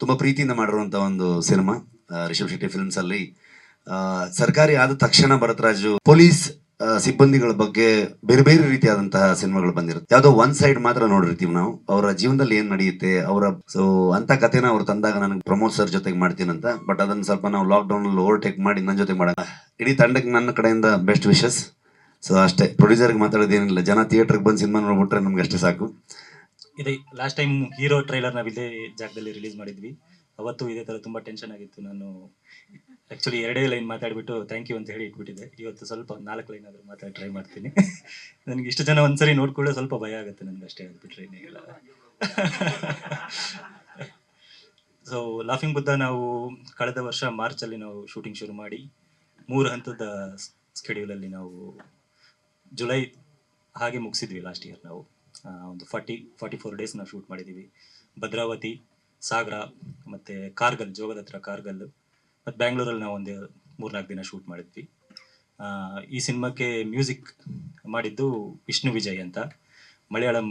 ತುಂಬ ಪ್ರೀತಿಯಿಂದ ಮಾಡಿರುವಂಥ ಒಂದು ಸಿನಿಮಾ ರಿಷಬ್ ಶೆಟ್ಟಿ ಫಿಲ್ಮ್ಸ್ ಅಲ್ಲಿ. ಸರ್ಕಾರಿ ಆದ ತಕ್ಷಣ ಭರತರಾಜು ಪೊಲೀಸ್ ಸಿಬ್ಬಂದಿಗಳ ಬಗ್ಗೆ ಬೇರೆ ಬೇರೆ ರೀತಿಯಾದಂತಹ ಸಿನಿಮಾಗಳು ಬಂದಿರುತ್ತೆ. ಯಾವುದೋ ಒನ್ ಸೈಡ್ ಮಾತ್ರ ನೋಡಿರ್ತೀವಿ ನಾವು. ಅವರ ಜೀವನದಲ್ಲಿ ಏನ್ ನಡೆಯುತ್ತೆ, ಅವರ ಸೊ ಅಂತ ಕಥೆನ ಅವ್ರು ತಂದಾಗ ನನಗೆ ಪ್ರಮೋದ್ ಸರ್ ಜೊತೆಗೆ ಮಾಡ್ತೀನಂತ ಬಟ್ ಅದನ್ನ ಸ್ವಲ್ಪ ನಾವು ಲಾಕ್ ಡೌನ್ ಅಲ್ಲಿ ಓವರ್ಟೇಕ್ ಮಾಡಿ ನನ್ನ ಜೊತೆ ಮಾಡೋಣ. ಇಡೀ ತಂಡಕ್ಕೆ ನನ್ನ ಕಡೆಯಿಂದ ಬೆಸ್ಟ್ ವಿಶಸ್ ಸೊ ಅಷ್ಟೇ. ಪ್ರೊಡ್ಯೂಸರ್ಗೆ ಮಾತಾಡೋದೇನಿಲ್ಲ. ಜನ ಥಿಯೇಟರ್ಗೆ ಬಂದು ಸಿನಿಮಾ ನೋಡ್ಬಿಟ್ರೆ ನಮ್ಗೆ ಅಷ್ಟೇ ಸಾಕು. ಇದೆ. ಲಾಸ್ಟ್ ಟೈಮ್ ಹೀರೋ ಟ್ರೈಲರ್ ನಾವು ಇದೇ ಜಾಗದಲ್ಲಿ ರಿಲೀಸ್ ಮಾಡಿದ್ವಿ. ಅವತ್ತು ಇದೇ ತರ ತುಂಬಾ ಟೆನ್ಷನ್ ಆಗಿತ್ತು. ನಾನು ಆಕ್ಚುಲಿ ಎರಡೇ ಲೈನ್ ಮಾತಾಡ್ಬಿಟ್ಟು ಥ್ಯಾಂಕ್ ಯು ಅಂತ ಹೇಳಿ ಇಟ್ಬಿಟ್ಟಿದ್ದೆ. ಇವತ್ತು ಸ್ವಲ್ಪ ನಾಲ್ಕು ಲೈನ್ ಆದ್ರೂ ಮಾತಾಡಿ ಟ್ರೈ ಮಾಡ್ತೀನಿ. ನನಗೆ ಇಷ್ಟು ಜನ ಒಂದ್ಸರಿ ನೋಡ್ಕೊಳ್ಳೋ ಸ್ವಲ್ಪ ಭಯ ಆಗುತ್ತೆ ನನ್ಗೆ ಅಷ್ಟೇ ಆಗ್ಬಿಟ್ರೆ ಇಲ್ಲ. ಸೊ ಲಾಫಿಂಗ್ ಬುದ್ಧ ನಾವು ಕಳೆದ ವರ್ಷ ಮಾರ್ಚ್ ಅಲ್ಲಿ ನಾವು ಶೂಟಿಂಗ್ ಶುರು ಮಾಡಿ, ಮೂರು ಹಂತದ ಸ್ಕೆಡ್ಯೂಲ್ ಅಲ್ಲಿ ನಾವು ಜುಲೈ ಹಾಗೆ ಮುಗಿಸಿದ್ವಿ ಲಾಸ್ಟ್ ಇಯರ್ ನಾವು. ಒಂದು ಫಾರ್ಟಿ ಫಾರ್ಟಿ ಫೋರ್ ಡೇಸ್ ನಾವು ಶೂಟ್ ಮಾಡಿದ್ದೀವಿ ಭದ್ರಾವತಿ, ಸಾಗರ, ಮತ್ತು ಕಾರ್ಗಲ್, ಜೋಗದ ಹತ್ರ ಕಾರ್ಗಲ್, ಮತ್ತು ಬ್ಯಾಂಗ್ಳೂರಲ್ಲಿ ನಾವು ಒಂದು ಮೂರ್ನಾಲ್ಕು ದಿನ ಶೂಟ್ ಮಾಡಿದ್ವಿ. ಈ ಸಿನಿಮಾಕ್ಕೆ ಮ್ಯೂಸಿಕ್ ಮಾಡಿದ್ದು ವಿಷ್ಣು ವಿಜಯ್ ಅಂತ. ಮಲಯಾಳಂ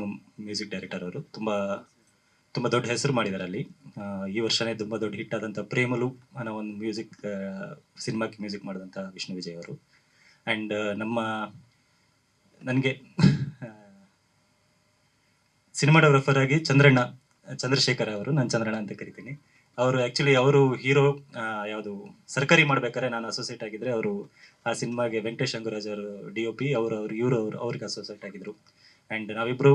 ಮ್ಯೂಸಿಕ್ ಡೈರೆಕ್ಟರ್ ಅವರು. ತುಂಬ ತುಂಬ ದೊಡ್ಡ ಹೆಸರು ಮಾಡಿದ್ದಾರೆ ಅಲ್ಲಿ. ಈ ವರ್ಷನೇ ತುಂಬ ದೊಡ್ಡ ಹಿಟ್ ಆದಂಥ ಪ್ರೇಮಲು ಅನ್ನೋ ಒಂದು ಮ್ಯೂಸಿಕ್ ಸಿನಿಮಾಕ್ಕೆ ಮ್ಯೂಸಿಕ್ ಮಾಡಿದಂಥ ವಿಷ್ಣು ವಿಜಯ್ ಅವರು. ಆ್ಯಂಡ್ ನಮ್ಮ, ನನಗೆ ಸಿನಿಮಾಟೋಗ್ರಫರ್ ಆಗಿ ಚಂದ್ರಣ್ಣ, ಚಂದ್ರಶೇಖರ್ ಅವರು, ನಾನು ಚಂದ್ರಣ್ಣ ಅಂತ ಕರಿತೀನಿ. ಅವರು ಆಕ್ಚುಲಿ ಅವರು ಹೀರೋ ಯಾವುದು ಸರ್ಕಾರಿ ಮಾಡ್ಬೇಕಾದ್ರೆ ನಾನು ಅಸೋಸಿಯೇಟ್ ಆಗಿದ್ರೆ ಅವರು ಆ ಸಿನಿಮಾಗೆ ವೆಂಕಟೇಶ್ ಶಂಕರಾಜ್ ಅವರು ಡಿ ಒ ಪಿ ಅವರು ಅವರು, ಇವರು ಅವರು, ಅವ್ರಿಗೆ ಅಸೋಸಿಯೇಟ್ ಆಗಿದ್ರು. ಆ್ಯಂಡ್ ನಾವಿಬ್ಬರು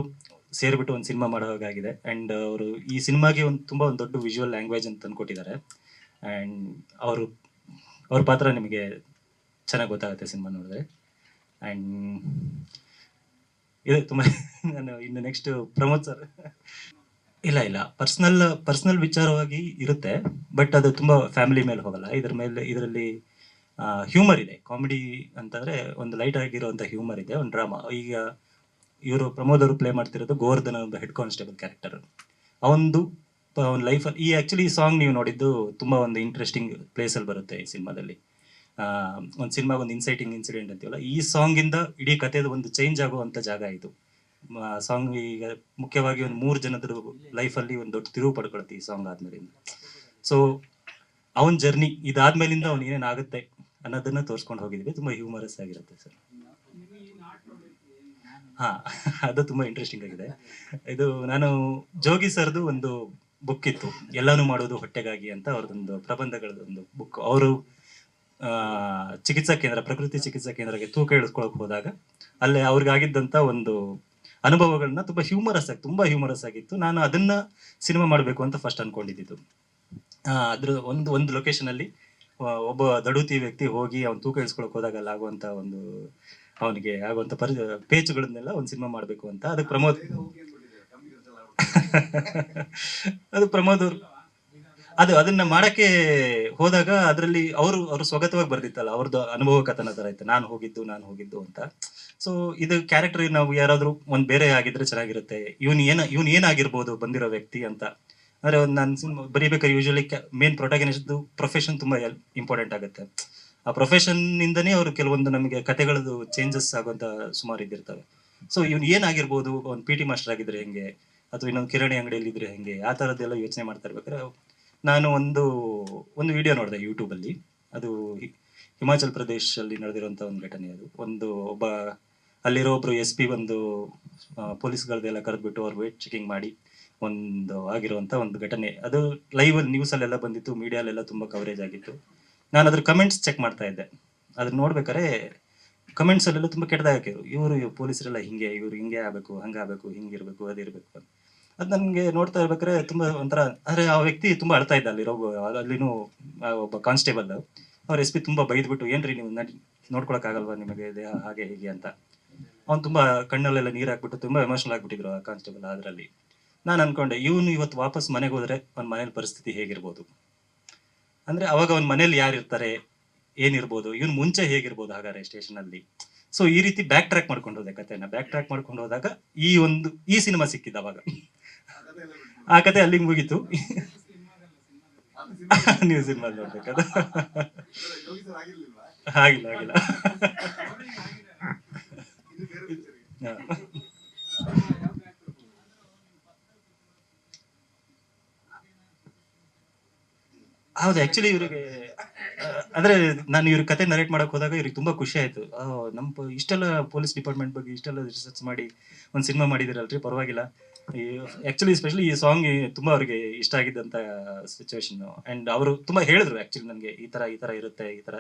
ಸೇರಿಬಿಟ್ಟು ಒಂದು ಸಿನಿಮಾ ಹಾಗಾಗಿದೆ. ಆ್ಯಂಡ್ ಅವರು ಈ ಸಿನಿಮಾಗೆ ಒಂದು ತುಂಬ ಒಂದು ದೊಡ್ಡ ವಿಜುವಲ್ ಲ್ಯಾಂಗ್ವೇಜ್ ಅಂತ ತಂದುಕೊಟ್ಟಿದ್ದಾರೆ. ಆ್ಯಂಡ್ ಅವರು, ಅವ್ರ ಪಾತ್ರ ನಿಮಗೆ ಚೆನ್ನಾಗಿ ಗೊತ್ತಾಗುತ್ತೆ ಸಿನಿಮಾ ನೋಡಿದ್ರೆ. ಆ್ಯಂಡ್ ಇದೆ ತುಂಬ ನಾನು ಇನ್ನು ನೆಕ್ಸ್ಟ್ ಪ್ರಮೋದ್ ಸರ್ ಇಲ್ಲ ಇಲ್ಲ. ಪರ್ಸ್ನಲ್ ಪರ್ಸ್ನಲ್ ವಿಚಾರವಾಗಿ ಇರುತ್ತೆ ಬಟ್ ಅದು ತುಂಬ ಫ್ಯಾಮಿಲಿ ಮೇಲೆ ಹೋಗಲ್ಲ. ಇದ್ರ ಮೇಲೆ ಇದರಲ್ಲಿ ಹ್ಯೂಮರ್ ಇದೆ. ಕಾಮಿಡಿ ಅಂತಂದ್ರೆ ಒಂದು ಲೈಟ್ ಆಗಿರುವಂಥ ಹ್ಯೂಮರ್ ಇದೆ, ಒಂದು ಡ್ರಾಮಾ ಈಗ ಇವರು ಪ್ರಮೋದ್ ಅವರು ಪ್ಲೇ ಮಾಡ್ತಿರೋದು ಗೋವರ್ಧನ ಒಂದು ಹೆಡ್ ಕಾನ್ಸ್ಟೇಬಲ್ ಕ್ಯಾರೆಕ್ಟರ್ ಅವೊಂದು ಒಂದು ಲೈಫಲ್ಲಿ ಈ ಆ್ಯಕ್ಚುಲಿ ಈ ಸಾಂಗ್ ನೀವು ನೋಡಿದ್ದು ತುಂಬ ಒಂದು ಇಂಟ್ರೆಸ್ಟಿಂಗ್ ಪ್ಲೇಸಲ್ಲಿ ಬರುತ್ತೆ ಈ ಸಿನಿಮಾದಲ್ಲಿ. ಒಂದು ಸಿನಿಮಾಗೆ ಒಂದು ಇನ್ಸೈಟಿಂಗ್ ಇನ್ಸಿಡೆಂಟ್ ಅಂತೀವಲ್ಲ, ಈ ಸಾಂಗಿಂದ ಇಡೀ ಕಥೆದು ಒಂದು ಚೇಂಜ್ ಆಗುವಂಥ ಜಾಗ ಇದು. ಸಾಂಗ್ ಈಗ ಮುಖ್ಯವಾಗಿ ಒಂದು ಮೂರು ಜನದ್ರ ಲೈಫಲ್ಲಿ ಒಂದು ದೊಡ್ಡ ತಿರುವು ಪಡ್ಕೊಳುತ್ತೆ ಈ ಸಾಂಗ್ ಆದ್ಮೇಲಿಂದ. ಸೊ ಅವನ ಜರ್ನಿ ಇದಾದ್ಮೇಲಿಂದ ಅವ್ನು ಏನೇನ್ ಆಗುತ್ತೆ ಅನ್ನೋದನ್ನ ತೋರಿಸ್ಕೊಂಡು ಹೋಗಿದ್ವಿ. ತುಂಬಾ ಹ್ಯೂಮರಸ್ ಆಗಿರುತ್ತೆ ಸರ್. ಹಾ, ಅದು ತುಂಬಾ ಇಂಟ್ರೆಸ್ಟಿಂಗ್ ಆಗಿದೆ. ಇದು ನಾನು ಜೋಗಿ ಸರ್ದು ಒಂದು ಬುಕ್ ಇತ್ತು. ಎಲ್ಲಾನು ಮಾಡೋದು ಹೊಟ್ಟೆಗಾಗಿ ಅಂತ ಅವ್ರದ್ದೊಂದು ಪ್ರಬಂಧಗಳ ಒಂದು ಬುಕ್ ಅವರು ಚಿಕಿತ್ಸಾ ಕೇಂದ್ರ ಪ್ರಕೃತಿ ಚಿಕಿತ್ಸಾ ಕೇಂದ್ರಕ್ಕೆ ತೂಕ ಇಳಿಸ್ಕೊಳಕ್ ಹೋದಾಗ ಅಲ್ಲೇ ಅವ್ರಿಗಾಗಿದ್ದಂತ ಒಂದು ಅನುಭವಗಳನ್ನ ತುಂಬಾ ಹ್ಯೂಮರಸ್ ಆಗಿ ತುಂಬಾ ಹ್ಯೂಮರಸ್ ಆಗಿತ್ತು. ನಾನು ಅದನ್ನ ಸಿನಿಮಾ ಮಾಡಬೇಕು ಅಂತ ಫಸ್ಟ್ ಅನ್ಕೊಂಡಿದ್ದು ಆ, ಅದ್ರ ಒಂದು ಒಂದು ಲೊಕೇಶನ್ ಅಲ್ಲಿ ಒಬ್ಬ ದಡೂತಿ ವ್ಯಕ್ತಿ ಹೋಗಿ ಅವ್ನು ತೂಕ ಇಳಿಸ್ಕೊಳಕ್ ಹೋದಾಗ ಅಲ್ಲಿ ಆಗುವಂತ ಒಂದು ಅವನಿಗೆ ಆಗುವಂತ ಪರಿ ಪೇಚುಗಳನ್ನೆಲ್ಲ ಒಂದು ಸಿನಿಮಾ ಮಾಡಬೇಕು ಅಂತ. ಅದಕ್ಕೆ ಪ್ರಮೋದ್ ಅದು ಪ್ರಮೋದ್ ಅವ್ರು ಅದು ಅದನ್ನ ಮಾಡಕ್ಕೆ ಹೋದಾಗ ಅದರಲ್ಲಿ ಅವರು ಅವರು ಸ್ವಗತವಾಗಿ ಬರ್ದಿತ್ತಲ್ಲ ಅವ್ರದ್ದು ಅನುಭವ ಕಥನ ತರ ಇತ್ತು. ನಾನು ಹೋಗಿದ್ದು ನಾನು ಹೋಗಿದ್ದು ಅಂತ. ಸೊ ಇದು ಕ್ಯಾರೆಕ್ಟರ್ ನಾವು ಯಾರಾದ್ರೂ ಒಂದ್ ಬೇರೆ ಆಗಿದ್ರೆ ಚೆನ್ನಾಗಿರುತ್ತೆ. ಇವನ್ ಏನ, ಇವನ್ ಏನಾಗಿರ್ಬೋದು ಬಂದಿರೋ ವ್ಯಕ್ತಿ ಅಂತ. ಅಂದ್ರೆ ಒಂದ್ ನಾನು ಸಿನಿಮಾ ಬರೀಬೇಕಾದ್ರೆ ಯೂಶಲಿ ಮೇನ್ ಪ್ರೊಟಾಗನಿಸ್ಟ್ ಪ್ರೊಫೆಷನ್ ತುಂಬಾ ಇಂಪಾರ್ಟೆಂಟ್ ಆಗುತ್ತೆ. ಆ ಪ್ರೊಫೆಷನ್ ಇಂದನೇ ಅವರು ಕೆಲವೊಂದು ನಮಗೆ ಕತೆಗಳದ್ದು ಚೇಂಜಸ್ ಆಗುವಂತ ಸುಮಾರು ಇದ್ದಿರ್ತವೆ. ಸೊ ಇವ್ನು ಏನಾಗಿರ್ಬೋದು ಒಂದು ಪಿ ಟಿ ಮಾಸ್ಟರ್ ಆಗಿದ್ರೆ ಹೆಂಗೆ? ಅಥವಾ ಇನ್ನೊಂದು ಕಿರಾಣಿ ಅಂಗಡಿಯಲ್ಲಿ ಇದ್ರೆ ಹೆಂಗೆ? ಆ ಥರದ್ದೆಲ್ಲ ಯೋಚನೆ ಮಾಡ್ತಾ ಇರ್ಬೇಕಾದ್ರೆ ನಾನು ಒಂದು ಒಂದು ವಿಡಿಯೋ ನೋಡಿದೆ ಯೂಟ್ಯೂಬಲ್ಲಿ ಅದು ಹಿಮಾಚಲ್ ಪ್ರದೇಶಲ್ಲಿ ನಡೆದಿರುವಂಥ ಒಂದು ಘಟನೆ ಅದು. ಒಂದು ಒಬ್ಬ, ಅಲ್ಲಿರೋ ಒಬ್ರು ಎಸ್ ಪಿ ಒಂದು ಪೊಲೀಸ್ಗಳದ್ದೆಲ್ಲ ಕರೆದ್ಬಿಟ್ಟು ಅವ್ರು ವೇಟ್ ಚೆಕಿಂಗ್ ಮಾಡಿ ಒಂದು ಆಗಿರುವಂಥ ಒಂದು ಘಟನೆ. ಅದು ಲೈವ್ ನ್ಯೂಸಲ್ಲೆಲ್ಲ ಬಂದಿತ್ತು ಮೀಡಿಯಾಲೆಲ್ಲ ತುಂಬ ಕವರೇಜ್ ಆಗಿತ್ತು. ನಾನು ಅದ್ರ ಕಮೆಂಟ್ಸ್ ಚೆಕ್ ಮಾಡ್ತಾ ಇದ್ದೆ. ಅದನ್ನ ನೋಡ್ಬೇಕಾರೆ ಕಮೆಂಟ್ಸ್ ಅಲ್ಲೆಲ್ಲ ತುಂಬಾ ಕೆಟ್ಟದಾಗಿ ಹಾಕಿದ್ರು. ಇವರು ಪೊಲೀಸರೆಲ್ಲ ಹಿಂಗೆ, ಇವ್ರು ಹಿಂಗೆ ಆಗ್ಬೇಕು ಹಂಗಾಗಬೇಕು ಹಿಂಗಿರ್ಬೇಕು ಅದಿರ್ಬೇಕು ಅಂತ. ಅದ್ ನನಗೆ ನೋಡ್ತಾ ಇರ್ಬೇಕಾದ್ರೆ ತುಂಬಾ ಒಂಥರ ಅಂದ್ರೆ ಆ ವ್ಯಕ್ತಿ ತುಂಬಾ ಅಳ್ತಾ ಇದ್ದ ಅಲ್ಲಿರೋ ಅಲ್ಲಿನೂ ಒಬ್ಬ ಕಾನ್ಸ್ಟೇಬಲ್ ಅವ್ರ ಎಸ್ ಪಿ ತುಂಬಾ ಬೈದ್ಬಿಟ್ಟು, ಏನ್ರಿ ನೀವು ನಡಿ ನೋಡ್ಕೊಳಕ್ ಆಗಲ್ವಾ ನಿಮಗೆ ದೇಹ ಹಾಗೆ ಹೀಗೆ ಅಂತ? ಅವ್ನು ತುಂಬಾ ಕಣ್ಣಲ್ಲೆಲ್ಲ ನೀರ್ ಹಾಕ್ಬಿಟ್ಟು ತುಂಬಾ ಎಮೋಷನಲ್ ಆಗ್ಬಿಟ್ಟಿದ್ರು ಆ ಕಾನ್ಸ್ಟೇಬಲ್ ಅದರಲ್ಲಿ. ನಾನು ಅನ್ಕೊಂಡೆ, ಇವನು ಇವತ್ತು ವಾಪಸ್ ಮನೆಗೆ ಹೋದ್ರೆ ಅವ್ನ ಮನೇಲಿ ಪರಿಸ್ಥಿತಿ ಹೇಗಿರ್ಬೋದು? ಅಂದ್ರೆ ಅವಾಗ ಅವ್ನ ಮನೇಲಿ ಯಾರು ಇರ್ತಾರೆ, ಏನಿರ್ಬೋದು, ಇವನು ಮುಂಚೆ ಹೇಗಿರ್ಬೋದು ಹಾಗಾದ್ರೆ ಸ್ಟೇಷನ್ ಅಲ್ಲಿ. ಸೊ ಈ ರೀತಿ ಬ್ಯಾಕ್ ಟ್ರ್ಯಾಕ್ ಮಾಡ್ಕೊಂಡು ಹೋದೆ ಕಥೆನ. ಬ್ಯಾಕ್ ಟ್ರ್ಯಾಕ್ ಮಾಡ್ಕೊಂಡು ಹೋದಾಗ ಈ ಒಂದು, ಈ ಸಿನಿಮಾ ಸಿಕ್ಕಿದ್ದು ಅವಾಗ. ಆ ಕತೆ ಅಲ್ಲಿಗೆ ಮುಗೀತು. ನೀವು ಸಿನಿಮಾ ನೋಡ್ಬೇಕದ ಆಗಿಲ್ಲ ಆಗಿಲ್ಲ. ಹೌದು ಆಕ್ಚುಲಿ ಇವರಿಗೆ ಅಂದ್ರೆ ನಾನು ಇವ್ರ ಕತೆ ನರೇಟ್ ಮಾಡಕ್ ಹೋದಾಗ ಇವ್ರಿಗೆ ತುಂಬಾ ಖುಷಿ ಆಯ್ತು. ನಮ್ಮ ನಮ್ ಇಷ್ಟೆಲ್ಲ ಪೊಲೀಸ್ ಡಿಪಾರ್ಟ್ಮೆಂಟ್ ಬಗ್ಗೆ ಇಷ್ಟೆಲ್ಲ ರಿಸರ್ಚ್ ಮಾಡಿ ಒಂದ್ ಸಿನಿಮಾ ಮಾಡಿದಿರಲ್ರಿ ಪರವಾಗಿಲ್ಲ. ಆಕ್ಚುಲಿ ಸ್ಪೆಷಲಿ ಈ ಸಾಂಗ್ ತುಂಬಾ ಅವ್ರಿಗೆ ಇಷ್ಟ ಆಗಿದ್ದಂತ ಸಿಚುವೇಶನ್ ಅಂಡ್ ಅವರು ತುಂಬಾ ಹೇಳಿದ್ರು ಆಕ್ಚುಲಿ ನನಗೆ ಈ ತರ ಈ ತರ ಇರುತ್ತೆ ಈ ತರ.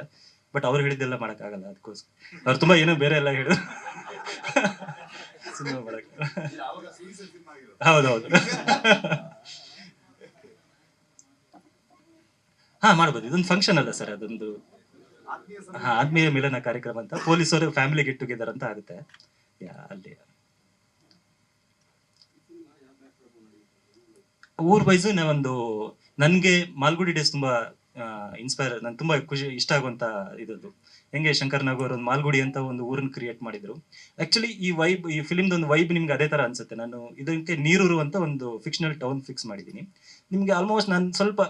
ಬಟ್ ಅವ್ರು ಹೇಳಿದ್ದೆಲ್ಲ ಮಾಡಕ್ ಆಗಲ್ಲ ಅದಕ್ಕೋಸ್ಕರ ಅವ್ರು ತುಂಬಾ ಏನೋ ಬೇರೆ ಎಲ್ಲ ಹೇಳಿದ್ರು. ಸಿನಿಮಾ ಮಾಡಕ್. ಹೌದೌದು. ಹಾ, ಮಾಡ್ಬೋದು. ಇದೊಂದು ಫಂಕ್ಷನ್ ಅಲ್ಲ ಸರ್ ಅದೊಂದು ಹಾ, ಆತ್ಮೀಯ ಮಿಲನ ಕಾರ್ಯಕ್ರಮ ಅಂತ. ಪೊಲೀಸರು ಫ್ಯಾಮಿಲಿ ಗೆಟ್ ಟುಗೆದರ್ ಅಂತ ಆಗುತ್ತೆ. ಅಲ್ಲಿ. ಊರ್ ವೈಸ್ ನಾವೊಂದು ನನ್ಗೆ ಮಾಲ್ಗುಡಿ ಡೇಸ್ ತುಂಬಾ ಇನ್ಸ್ಪೈರ್ ನನ್ ತುಂಬಾ ಖುಷಿ, ಇಷ್ಟ ಆಗುವಂತ ಇದದ್ದು ಹೆಂಗೆ ಶಂಕರ್ ನಾಗೋರ್ ಒಂದು ಮಾಲ್ಗುಡಿ ಅಂತ ಒಂದು ಊರನ್ನ ಕ್ರಿಯೇಟ್ ಮಾಡಿದ್ರು. ಆಕ್ಚುಲಿ ಈ ವೈಬ್ ಈ ಫಿಲ್ಮ್ದ ಒಂದು ವೈಬ್ ನಿಮ್ಗೆ ಅದೇ ತರ ಅನ್ಸುತ್ತೆ. ನಾನು ಇದಕ್ಕೆ ನೀರೂರು ಅಂತ ಒಂದು ಫಿಕ್ಷನಲ್ ಟೌನ್ ಫಿಕ್ಸ್ ಮಾಡಿದ್ದೀನಿ. ನಿಮ್ಗೆ ಆಲ್ಮೋಸ್ಟ್ ನಾನು ಸ್ವಲ್ಪ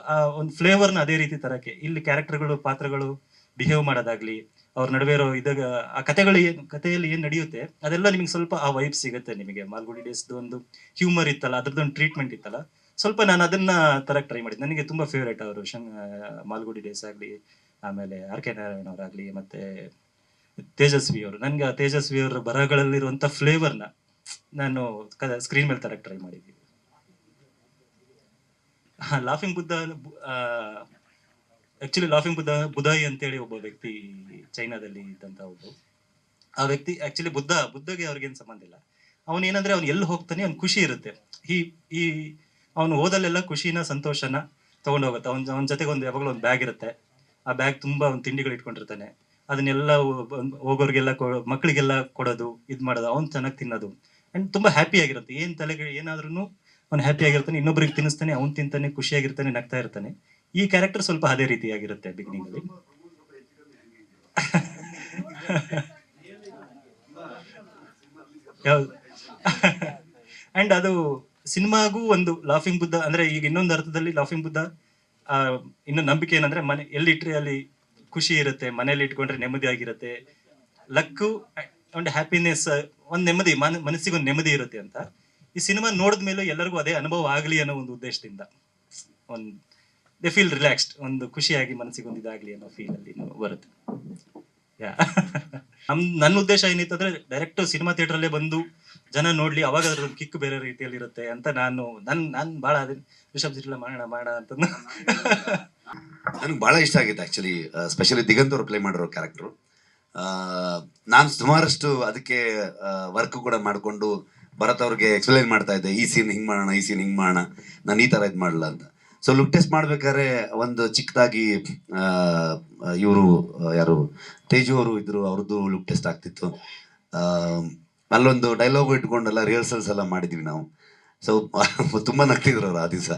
ಒಂದು ಫ್ಲೇವರ್ನ ಅದೇ ರೀತಿ ತರಕ್ಕೆ. ಇಲ್ಲಿ ಕ್ಯಾರೆಕ್ಟರ್ಗಳು ಪಾತ್ರಗಳು ಬಿಹೇವ್ ಮಾಡೋದಾಗ್ಲಿ, ಅವ್ರ ನಡುವೆ ಇರೋ ಇದಾಗ ಆ ಕಥೆಗಳು ಏನ್, ಕಥೆಯಲ್ಲಿ ಏನ್ ನಡೆಯುತ್ತೆ, ಅದೆಲ್ಲ ನಿಮ್ಗೆ ಸ್ವಲ್ಪ ಆ ವೈಬ್ ಸಿಗುತ್ತೆ ನಿಮಗೆ. ಮಾಲ್ಗುಡಿ ಡೇಸ್ದು ಒಂದು ಹ್ಯೂಮರ್ ಇತ್ತಲ್ಲ ಅದ್ರದ್ದೊಂದು ಟ್ರೀಟ್ಮೆಂಟ್ ಇತ್ತಲ್ಲ, ಸ್ವಲ್ಪ ನಾನು ಅದನ್ನ ತರಕ್ ಟ್ರೈ ಮಾಡಿದ್ದೆ. ನನಗೆ ತುಂಬಾ ಫೇವ್ರೇಟ್ ಅವರು ಮಾಲ್ಗುಡಿ ಡೇಸ್ ಆಗ್ಲಿ, ಆಮೇಲೆ ಆರ್ ಕೆ ನಾರಾಯಣ ಅವರಾಗ್ಲಿ, ಮತ್ತೆ ತೇಜಸ್ವಿ ಅವರು. ನನ್ಗೆ ಆ ತೇಜಸ್ವಿ ಅವರ ಬರಹಗಳಲ್ಲಿರುವಂತ ಫ್ಲೇವರ್ನ ನಾನು ಸ್ಕ್ರೀನ್ ಮೇಲೆ ತರಕ್ ಟ್ರೈ ಮಾಡಿದ್ದೀನಿ laughing Buddha actually laughing Buddha ಬುಧಾಯಿ ಅಂತೇಳಿ ಒಬ್ಬ ವ್ಯಕ್ತಿ ಚೈನಾದಲ್ಲಿ ಇದ್ದಂತ ಒಬ್ಬ. ಆ ವ್ಯಕ್ತಿ ಆಕ್ಚುಲಿ ಬುದ್ಧ, ಬುದ್ಧಗೆ ಅವ್ರಿಗೇನು ಸಂಬಂಧ ಇಲ್ಲ. ಅವನೇನಂದ್ರೆ ಅವ್ನು ಎಲ್ಲಿ ಹೋಗ್ತಾನೆ ಅವ್ನ್ ಖುಷಿ ಇರುತ್ತೆ. ಈ ಈ, ಅವನು ಓದಲ್ಲೆಲ್ಲ ಖುಷಿನ ಸಂತೋಷನ ತಗೊಂಡು ಹೋಗುತ್ತೆ ಅವ್ನ, ಅವನ ಜೊತೆಗೆ ಒಂದು ಯಾವಾಗಲೂ ಒಂದು ಬ್ಯಾಗ್ ಇರುತ್ತೆ. ಆ ಬ್ಯಾಗ್ ತುಂಬಾ ಒಂದು ತಿಂಡಿಗಳು ಇಟ್ಕೊಂಡಿರ್ತಾನೆ. ಅದನ್ನೆಲ್ಲ ಹೋಗೋರಿಗೆಲ್ಲ ಮಕ್ಕಳಿಗೆಲ್ಲ ಕೊಡೋದು, ಇದ್ ಮಾಡೋದು, ಅವ್ನ್ ಚೆನ್ನಾಗಿ ತಿನ್ನೋದು. ಅಂಡ್ ತುಂಬಾ ಹ್ಯಾಪಿ ಆಗಿರುತ್ತೆ. ಏನ್ ತಲೆಗೆ ಏನಾದ್ರೂ ಅವ್ನು ಹ್ಯಾಪಿ ಆಗಿರ್ತಾನೆ ಇನ್ನೊಬ್ರಿಗೆ ತಿನ್ನಿಸ್ತಾನೆ ಅವ್ನು ತಿಂತಾನೆ ಖುಷಿಯಾಗಿರ್ತಾನೆ ನಗ್ತಾ ಇರ್ತಾನೆ. ಈ ಕ್ಯಾರೆಕ್ಟರ್ ಸ್ವಲ್ಪ ಅದೇ ರೀತಿಯಾಗಿರುತ್ತೆ ಬಿಗಿನಿಂಗ್ ಅಲ್ಲಿ. ಅಂಡ್ ಅದು ಸಿನಿಮಾಗೂ ಒಂದು ಲಾಫಿಂಗ್ ಬುದ್ಧ ಅಂದ್ರೆ ಈಗ ಇನ್ನೊಂದು ಅರ್ಥದಲ್ಲಿ ಲಾಫಿಂಗ್ ಬುದ್ಧ ಆ, ಇನ್ನು ನಂಬಿಕೆ ಏನಂದ್ರೆ ಮನೆ ಎಲ್ಲಿ ಇಟ್ರೆ ಅಲ್ಲಿ ಖುಷಿ ಇರುತ್ತೆ ಮನೇಲಿ ಇಟ್ಕೊಂಡ್ರೆ ನೆಮ್ಮದಿ ಆಗಿರುತ್ತೆ. ಲಕ್ಕು ಒಂದು ಹ್ಯಾಪಿನೆಸ್ ಒಂದು ನೆಮ್ಮದಿ ಮನ ಮನಸ್ಸಿಗೆ ಒಂದು ನೆಮ್ಮದಿ ಇರುತ್ತೆ ಅಂತ. ಈ ಸಿನಿಮಾ ನೋಡಿದ ಮೇಲೆ ಎಲ್ಲರಿಗೂ ಅದೇ ಅನುಭವ ಆಗಲಿ ಅನ್ನೋ ಒಂದು ಉದ್ದೇಶದಿಂದ. ಒಂದು ದೇ ಫೀಲ್ ರಿಲ್ಯಾಕ್ಸ್ಡ್ ಒಂದು ಖುಷಿಯಾಗಿ ಮನಸ್ಸಿಗೆ ಒಂದು ಅನ್ನೋ ಫೀಲ್ ಅಲ್ಲಿ ಬರುತ್ತೆ. ನಮ್, ನನ್ನ ಉದ್ದೇಶ ಏನಿತ್ತು ಅಂದ್ರೆ ಡೈರೆಕ್ಟ್ ಸಿನಿಮಾ ಥಿಯೇಟರ್ ಅಲ್ಲೇ ಬಂದು ಜನ ನೋಡ್ಲಿ ಅವಾಗ ಅದ್ರ ಕಿಕ್ ಬೇರೆ ರೀತಿಯಲ್ಲಿ ಇರುತ್ತೆ ಅಂತ ನಾನು, ನನ್, ನಾನ್ ಬಹಳ ಅದನ್ನ ರಿಷಬ್ ಸಿಟ್ಲ ಮಾಡೋಣ ಮಾಡ ಅಂತ ನನಗೆ ಬಹಳ ಇಷ್ಟ ಆಗಿತ್ತು ಆಕ್ಚುಲಿ ಸ್ಪೆಷಲಿ ದಿಗಂತ್ ಅವರು ಪ್ಲೇ ಮಾಡಿರೋ ಕ್ಯಾರೆಕ್ಟರ್ ನಾನು ಸುಮಾರಷ್ಟು ಅದಕ್ಕೆ ವರ್ಕ್ ಕೂಡ ಮಾಡಿಕೊಂಡು ಭರತ್ ಅವ್ರಿಗೆ ಎಕ್ಸ್ಪ್ಲೈನ್ ಮಾಡ್ತಾ ಇದ್ದೆ, ಈ ಸೀನ್ ಹಿಂಗ್ ಮಾಡೋಣ, ಈ ಸೀನ್ ಹಿಂಗ್ ಮಾಡೋಣ, ನಾನು ಈ ತರ ಇದು ಮಾಡಲ್ಲ ಅಂತ. ಸೊ ಲುಕ್ ಟೆಸ್ಟ್ ಮಾಡ್ಬೇಕಾದ್ರೆ ಒಂದು ಚಿಕ್ಕದಾಗಿ ಇವರು, ಯಾರು, ತೇಜು ಅವರು ಇದ್ರು, ಅವ್ರದ್ದು ಲುಕ್ ಟೆಸ್ಟ್ ಆಗ್ತಿತ್ತು. ಅಲ್ಲೊಂದು ಡೈಲಾಗ್ ಇಟ್ಕೊಂಡೆಲ್ಲ ರಿಹರ್ಸಲ್ಸ್ ಎಲ್ಲ ಮಾಡಿದ್ವಿ ನಾವು. ಸೊ ತುಂಬಾ ನಗ್ತಿದ್ರು ಅವ್ರು ಆ ದಿವಸ.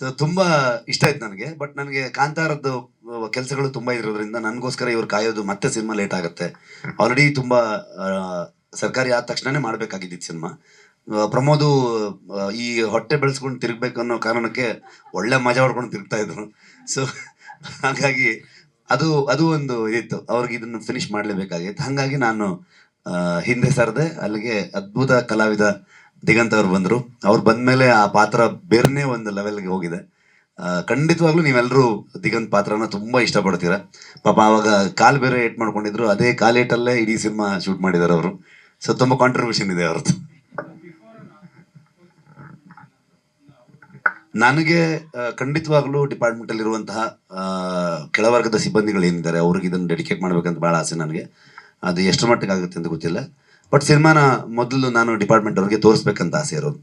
ಸೊ ತುಂಬಾ ಇಷ್ಟ ಆಯ್ತು ನನಗೆ ಬಟ್ ನನಗೆ ಕಾಂತಾರದ್ದು ಕೆಲಸಗಳು ತುಂಬಾ ಇರೋದ್ರಿಂದ ನನಗೋಸ್ಕರ ಇವ್ರು ಕಾಯೋದು ಮತ್ತೆ ಸಿನಿಮಾ ಲೇಟ್ ಆಗುತ್ತೆ. ಆಲ್ರೆಡಿ ತುಂಬಾ ಸರ್ಕಾರಿ ಆದ ತಕ್ಷಣನೇ ಮಾಡ್ಬೇಕಾಗಿದ್ದಿತ್ತು ಸಿನಿಮಾ. ಪ್ರಮೋದು ಈ ಹೊಟ್ಟೆ ಬೆಳೆಸ್ಕೊಂಡು ತಿರುಗ್ಬೇಕು ಅನ್ನೋ ಕಾರಣಕ್ಕೆ ಒಳ್ಳೆ ಮಜಾ ಹೊಡ್ಕೊಂಡು ತಿರುಗ್ತಾ ಇದ್ರು. ಸೊ ಹಾಗಾಗಿ ಅದು ಅದು ಒಂದು ಇದಿತ್ತು. ಅವ್ರಿಗೆ ಇದನ್ನು ಫಿನಿಶ್ ಮಾಡಲೇಬೇಕಾಗಿತ್ತು. ಹಾಗಾಗಿ ನಾನು ಹಿಂದೆ ಸರದೆ, ಅಲ್ಲಿಗೆ ಅದ್ಭುತ ಕಲಾವಿದ ದಿಗಂತ್ ಅವ್ರು ಬಂದರು. ಅವ್ರು ಬಂದ್ಮೇಲೆ ಆ ಪಾತ್ರ ಬೇರೆನೇ ಒಂದು ಲೆವೆಲ್ಗೆ ಹೋಗಿದೆ. ಖಂಡಿತವಾಗ್ಲೂ ನೀವೆಲ್ಲರೂ ದಿಗಂತ್ ಪಾತ್ರನ ತುಂಬಾ ಇಷ್ಟಪಡ್ತೀರಾ. ಪಾಪ ಅವಾಗ ಕಾಲು ಬೇರೆ ಏಟ್ ಮಾಡ್ಕೊಂಡಿದ್ರು. ಅದೇ ಕಾಲೇಟಲ್ಲೇ ಇಡೀ ಸಿನಿಮಾ ಶೂಟ್ ಮಾಡಿದ್ದಾರೆ ಅವರು. ಸೊ ತುಂಬ ಕಾಂಟ್ರಿಬ್ಯೂಷನ್ ಇದೆ ಅವ್ರದ್ದು. ನನಗೆ ಖಂಡಿತವಾಗ್ಲೂ ಡಿಪಾರ್ಟ್ಮೆಂಟ್ ಅಲ್ಲಿ ಇರುವಂತಹ ಕೆಳವರ್ಗದ ಸಿಬ್ಬಂದಿಗಳು ಏನಿದ್ದಾರೆ, ಅವ್ರಿಗೆ ಇದನ್ನು ಡೆಡಿಕೇಟ್ ಮಾಡ್ಬೇಕಂತ ಬಹಳ ಆಸೆ ನನಗೆ. ಅದು ಎಷ್ಟು ಮಟ್ಟಿಗೆ ಆಗುತ್ತೆ ಅಂತ ಗೊತ್ತಿಲ್ಲ. ಬಟ್ ಸಿನಿಮಾನ ಮೊದಲು ನಾನು ಡಿಪಾರ್ಟ್ಮೆಂಟ್ ಅವ್ರಿಗೆ ತೋರಿಸ್ಬೇಕಂತ ಆಸೆ ಇರೋದು.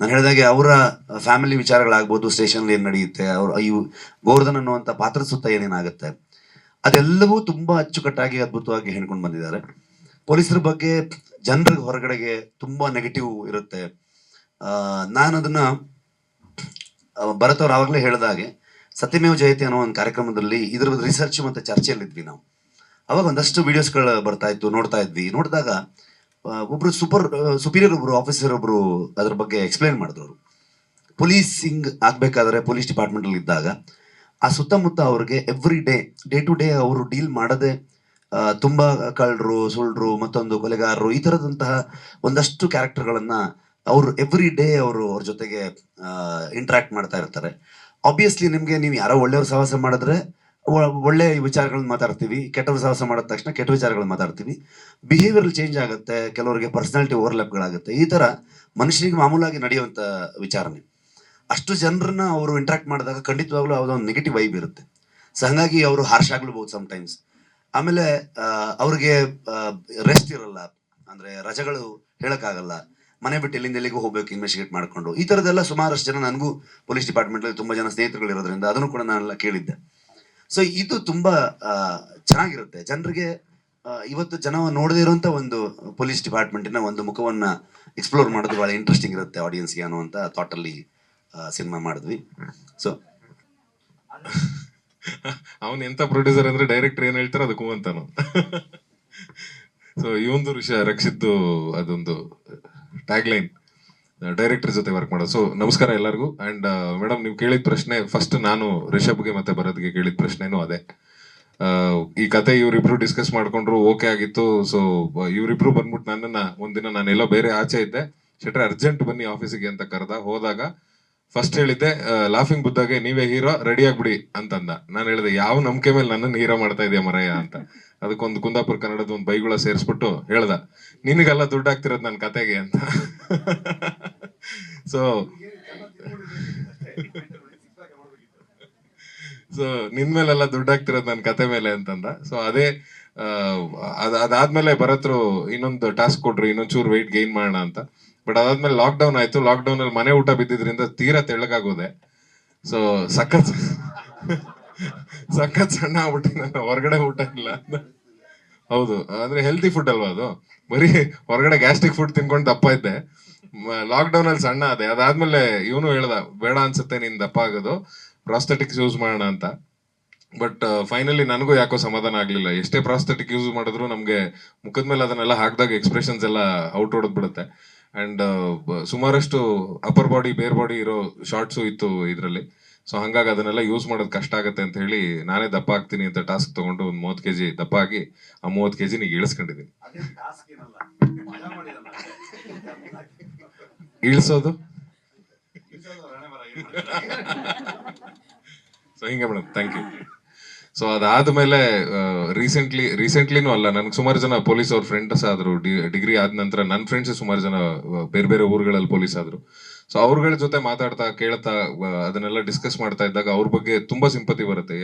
ನಾನು ಹೇಳಿದಾಗೆ ಅವರ ಫ್ಯಾಮಿಲಿ ವಿಚಾರಗಳಾಗ್ಬೋದು ಸ್ಟೇಷನ್ ಏನು ನಡೆಯುತ್ತೆ, ಅವ್ರ ಇವು ಗೋರ್ಧನ್ ಅನ್ನುವಂಥ ಪಾತ್ರದ ಸುತ್ತ ಏನೇನಾಗುತ್ತೆ. ಅದೆಲ್ಲವೂ ತುಂಬಾ ಅಚ್ಚುಕಟ್ಟಾಗಿ ಅದ್ಭುತವಾಗಿ ಹೇಳ್ಕೊಂಡು ಬಂದಿದ್ದಾರೆ. ಪೊಲೀಸರ ಬಗ್ಗೆ ಜನರಿಗೆ ಹೊರಗಡೆಗೆ ತುಂಬಾ ನೆಗೆಟಿವ್ ಇರುತ್ತೆ. ನಾನು ಅದನ್ನ ಭರತ್ ಅವ್ರು ಆವಾಗಲೇ ಹೇಳಿದಾಗೆ ಸತ್ಯಮೇವ ಜಯತೆ ಅನ್ನೋ ಒಂದು ಕಾರ್ಯಕ್ರಮದಲ್ಲಿ ಇದ್ರ ರಿಸರ್ಚ್ ಮತ್ತೆ ಚರ್ಚೆಯಲ್ಲಿದ್ವಿ ನಾವು. ಅವಾಗ ಒಂದಷ್ಟು ವಿಡಿಯೋಸ್ಗಳು ಬರ್ತಾ ಇತ್ತು, ನೋಡ್ತಾ ಇದ್ವಿ. ನೋಡಿದಾಗ ಒಬ್ರು ಸೂಪರ್ ಸುಪೀರಿಯರ್ ಒಬ್ರು ಆಫೀಸರ್ ಒಬ್ರು ಅದ್ರ ಬಗ್ಗೆ ಎಕ್ಸ್ಪ್ಲೈನ್ ಮಾಡಿದ್ರು ಅವರು. ಪೊಲೀಸಿಂಗ್ ಆಗ್ಬೇಕಾದ್ರೆ ಪೊಲೀಸ್ ಡಿಪಾರ್ಟ್ಮೆಂಟ್ ಅಲ್ಲಿ ಇದ್ದಾಗ, ಆ ಸುತ್ತಮುತ್ತ ಅವ್ರಿಗೆ every day day to day ಅವರು ಡೀಲ್ ಮಾಡದೆ ತುಂಬಾ ಕಳ್ಳರು ಸುಳ್ಳರು ಮತ್ತೊಂದು ಕೊಲೆಗಾರರು ಈ ತರದಂತಹ ಒಂದಷ್ಟು ಕ್ಯಾರೆಕ್ಟರ್ಗಳನ್ನ ಅವರು ಎವ್ರಿ ಡೇ ಅವರು ಅವ್ರ ಜೊತೆಗೆ ಇಂಟ್ರಾಕ್ಟ್ ಮಾಡ್ತಾ ಇರ್ತಾರೆ. ಆಬ್ವಿಯಸ್ಲಿ ನಿಮಗೆ ನೀವು ಯಾರೋ ಒಳ್ಳೆಯವ್ರ ಸಾಹಸ ಮಾಡಿದ್ರೆ ಒಳ್ಳೆ ವಿಚಾರಗಳನ್ನ ಮಾತಾಡ್ತೀವಿ, ಕೆಟ್ಟವ್ರ ಸಾಹಸ ಮಾಡಿದ ತಕ್ಷಣ ಕೆಟ್ಟ ವಿಚಾರಗಳನ್ನ ಮಾತಾಡ್ತೀವಿ. ಬಿಹೇವಿಯರ್ ಚೇಂಜ್ ಆಗುತ್ತೆ, ಕೆಲವರಿಗೆ ಪರ್ಸನಾಲಿಟಿ ಓವರ್ಲ್ಯಾಪ್ಗಳಾಗುತ್ತೆ ಈ ಥರ ಮನುಷ್ಯನಿಗೆ ಮಾಮೂಲಾಗಿ ನಡೆಯುವಂಥ ವಿಚಾರನೆ ಅಷ್ಟು ಜನರನ್ನ ಅವರು ಇಂಟ್ರಾಕ್ಟ್ ಮಾಡಿದಾಗ ಖಂಡಿತವಾಗ್ಲೂ ಯಾವುದೋ ಒಂದು ನೆಗೆಟಿವ್ ವೈಬ್ ಇರುತ್ತೆ. ಸೊ ಹಾಗಾಗಿ ಅವರು ಹಾರ್ಶ್ ಆಗ್ಲೂಬಹುದು ಸಮ್ಟೈಮ್ಸ್ ಆಮೇಲೆ ಅವ್ರಿಗೆ ರೆಸ್ಟ್ ಇರಲ್ಲ. ಅಂದ್ರೆ ರಜೆಗಳು ಹೇಳಕ್ಕಾಗಲ್ಲ. ಮನೆ ಬಿಟ್ಟು ಎಲ್ಲಿಂದ ಎಲ್ಲಿಗೂ ಹೋಗ್ಬೇಕು, ಇನ್ವೆಸ್ಟಿಗೇಟ್ ಮಾಡ್ಕೊಂಡು. ಈ ಥರದ್ದೆಲ್ಲ ಸುಮಾರಷ್ಟು ಜನ ನನಗೂ ಪೊಲೀಸ್ ಡಿಪಾರ್ಟ್ಮೆಂಟ್ ಅಲ್ಲಿ ತುಂಬಾ ಜನ ಸ್ನೇಹಿತರುಗಳು ಇರೋದ್ರಿಂದ ಅದನ್ನು ಕೂಡ ನಾನೆಲ್ಲ ಕೇಳಿದ್ದೆ. ಸೊ ಇದು ತುಂಬಾ ಚೆನ್ನಾಗಿರುತ್ತೆ. ಜನರಿಗೆ ಇವತ್ತು ಜನ ನೋಡದೇ ಇರುವಂತ ಒಂದು ಪೊಲೀಸ್ ಡಿಪಾರ್ಟ್ಮೆಂಟಿನ ಒಂದು ಮುಖವನ್ನ ಎಕ್ಸ್ಪ್ಲೋರ್ ಮಾಡೋದು ಬಹಳ ಇಂಟ್ರೆಸ್ಟಿಂಗ್ ಇರುತ್ತೆ ಆಡಿಯನ್ಸ್ಗೆ ಅನ್ನುವಂಥ ಥಾಟಲ್ಲಿ ಸಿನಿಮಾ ಮಾಡಿದ್ವಿ. ಸೊ ಅವನ್ ಎಂತ ಪ್ರೊಡ್ಯೂಸರ್ ಅಂದ್ರೆ ಡೈರೆಕ್ಟರ್ ಏನ್ ಹೇಳ್ತಾರೋ ಅದಕ್ಕೂ ಅಂತಾನು ಸೊ ಈ ಒಂದು ವಿಷಯ ರಕ್ಷಿದ್ದು ಅದೊಂದು ಟ್ಯಾಗ್ ಲೈನ್ ಡೈರೆಕ್ಟರ್ ಜೊತೆ ವರ್ಕ್ ಮಾಡೋದು. ಸೊ ನಮಸ್ಕಾರ ಎಲ್ಲರಿಗೂ. ಅಂಡ್ ಮೇಡಮ್ ನೀವು ಕೇಳಿದ ಪ್ರಶ್ನೆ ಫಸ್ಟ್ ನಾನು ರಿಷಬ್ಗೆ ಮತ್ತೆ ಭರತ್ಗೆ ಕೇಳಿದ ಪ್ರಶ್ನೆನೂ ಅದೇ. ಈ ಕತೆ ಇವರಿಬ್ರು ಡಿಸ್ಕಸ್ ಮಾಡ್ಕೊಂಡ್ರು ಓಕೆ ಆಗಿತ್ತು. ಸೊ ಇವರಿಬ್ರು ಬಂದ್ಬಿಟ್ಟು ನನ್ನನ್ನ, ಒಂದಿನ ನಾನೆಲ್ಲೋ ಬೇರೆ ಆಚೆ ಇದ್ದೆ. ಶೆಟ್ರೆ ಅರ್ಜೆಂಟ್ ಬನ್ನಿ ಆಫೀಸಿಗೆ ಅಂತ ಕರೆದ. ಹೋದಾಗ ಫಸ್ಟ್ ಹೇಳಿದ್ದೆ ಲಾಫಿಂಗ್ ಬುದ್ದಾಗೆ ನೀವೇ ಹೀರೋ ರೆಡಿ ಆಗ್ಬಿಡಿ ಅಂತಂದ. ನಾನು ಹೇಳಿದೆ, ಯಾವ ನಂಬಿಕೆ ಮೇಲೆ ನನ್ನನ್ನು ಹೀರೋ ಮಾಡ್ತಾ ಇದೆಯಾ ಮರಯ್ಯ ಅಂತ. ಅದಕ್ಕೊಂದು ಕುಂದಾಪುರ ಕನ್ನಡದ ಒಂದು ಬೈಗುಳ ಸೇರಿಸ್ಬಿಟ್ಟು ಹೇಳ್ದ. ನಿನಗೆಲ್ಲ ದುಡ್ಡು ಆಗ್ತಿರೋದು ನನ್ನ ಕತೆಗೆ ಅಂತ. ಸೊ ಸೊ ನಿನ್ ಮೇಲೆಲ್ಲ ದುಡ್ಡು ಆಗ್ತಿರೋದು ನನ್ನ ಕತೆ ಮೇಲೆ ಅಂತಂದ. ಸೊ ಅದ್ ಅದಾದ್ಮೇಲೆ ಭರತ್ರು ಇನ್ನೊಂದು ಟಾಸ್ಕ್ ಕೊಟ್ರು ಇನ್ನೊಂದ್ ಚೂರು ವೆಯ್ಟ್ ಗೈನ್ ಮಾಡೋಣ ಅಂತ. ಬಟ್ ಅದಾದ್ಮೇಲೆ ಲಾಕ್ ಡೌನ್ ಆಯ್ತು. ಲಾಕ್ ಡೌನ್ ಅಲ್ಲಿ ಮನೆ ಊಟ ಬಿದ್ದಿದ್ರಿಂದ ತೀರಾ ತೆಳ್ಳಗಾಗೋದೆ. ಸೊ ಸಖತ್ ಸಖತ್ ಸಣ್ಣ ಆಗ್ಬಿಟ್ಟು ನಾನು ಹೊರಗಡೆ ಊಟ ಇಲ್ಲ ಹೌದು. ಅಂದ್ರೆ ಹೆಲ್ತಿ ಫುಡ್ ಅಲ್ವಾ ಅದು? ಬರೀ ಹೊರಗಡೆ ಗ್ಯಾಸ್ಟ್ರಿಕ್ ಫುಡ್ ತಿನ್ಕೊಂಡು ದಪ್ಪ ಇದ್ದೆ. ಲಾಕ್ ಡೌನ್ ಅಲ್ಲಿ ಸಣ್ಣ ಅದೇ ಅದಾದ್ಮೇಲೆ ಇವನು ಹೇಳ್ದ, ಬೇಡ ಅನ್ಸುತ್ತೆ, ನೀನ್ ದಪ್ಪ ಆಗೋದು. ಪ್ರಾಸ್ಥೆಟಿಕ್ಸ್ ಯೂಸ್ ಮಾಡೋಣ ಅಂತ. ಬಟ್ ಫೈನಲಿ ನನಗೂ ಯಾಕೋ ಸಮಾಧಾನ ಆಗ್ಲಿಲ್ಲ. ಎಷ್ಟೇ ಪ್ರಾಸ್ಥೆಟಿಕ್ ಯೂಸ್ ಮಾಡಿದ್ರು ನಮ್ಗೆ ಮುಖದ ಮೇಲೆ ಅದನ್ನೆಲ್ಲ ಹಾಕಿದಾಗ ಎಕ್ಸ್ಪ್ರೆಷನ್ಸ್ ಎಲ್ಲ ಔಟ್ ಹೊಡೆದ್ ಬಿಡುತ್ತೆ ಅಂಡ್ ಸುಮಾರಷ್ಟು ಅಪ್ಪರ್ ಬಾಡಿ ಬೇರ್ ಬಾಡಿ ಇರೋ ಶಾರ್ಟ್ಸು ಇತ್ತು ಇದರಲ್ಲಿ. ಸೊ ಹಂಗಾಗಿ ಅದನ್ನೆಲ್ಲ ಯೂಸ್ ಮಾಡೋದು ಕಷ್ಟ ಆಗುತ್ತೆ ಅಂತ ಹೇಳಿ ನಾನೇ ದಪ್ಪ ಆಗ್ತೀನಿ ಅಂತ ಟಾಸ್ಕ್ ತಗೊಂಡು ಒಂದು ಮೂವತ್ತು ಕೆಜಿ ದಪ್ಪ ಆಗಿ ಆ ಮೂವತ್ತು ಕೆಜಿ ನೀಗ ಇಳಿಸ್ಕೊಂಡಿದ್ದೀನಿ ಇಳಿಸೋದು? ಸೊ ಹಿಂಗೆ ಮೇಡಮ್ ಥ್ಯಾಂಕ್ ಯು ಸೊ ಅದಾದ್ಮೇಲೆ ರೀಸೆಂಟ್ಲಿ ರೀಸೆಂಟ್ಲಿನೂ ಅಲ್ಲ, ನನಗೆ ಸುಮಾರು ಜನ ಪೊಲೀಸ್ ಅವ್ರ ಫ್ರೆಂಡ್ಸ್ ಆದ್ರು ಡಿಗ್ರಿ ಆದ ನಂತರ ನನ್ನ ಫ್ರೆಂಡ್ಸ್ ಸುಮಾರು ಜನ ಬೇರೆ ಬೇರೆ ಊರುಗಳಲ್ಲಿ ಪೊಲೀಸ್ ಆದ್ರು. ಸೊ ಅವ್ರಗಳ ಜೊತೆ ಮಾತಾಡ್ತಾ, ಕೇಳ್ತಾ ಅದನ್ನೆಲ್ಲ ಡಿಸ್ಕಸ್ ಮಾಡ್ತಾ ಇದ್ದಾಗ ಅವ್ರ ಬಗ್ಗೆ ತುಂಬಾ ಸಿಂಪತಿ ಬರುತ್ತೆ.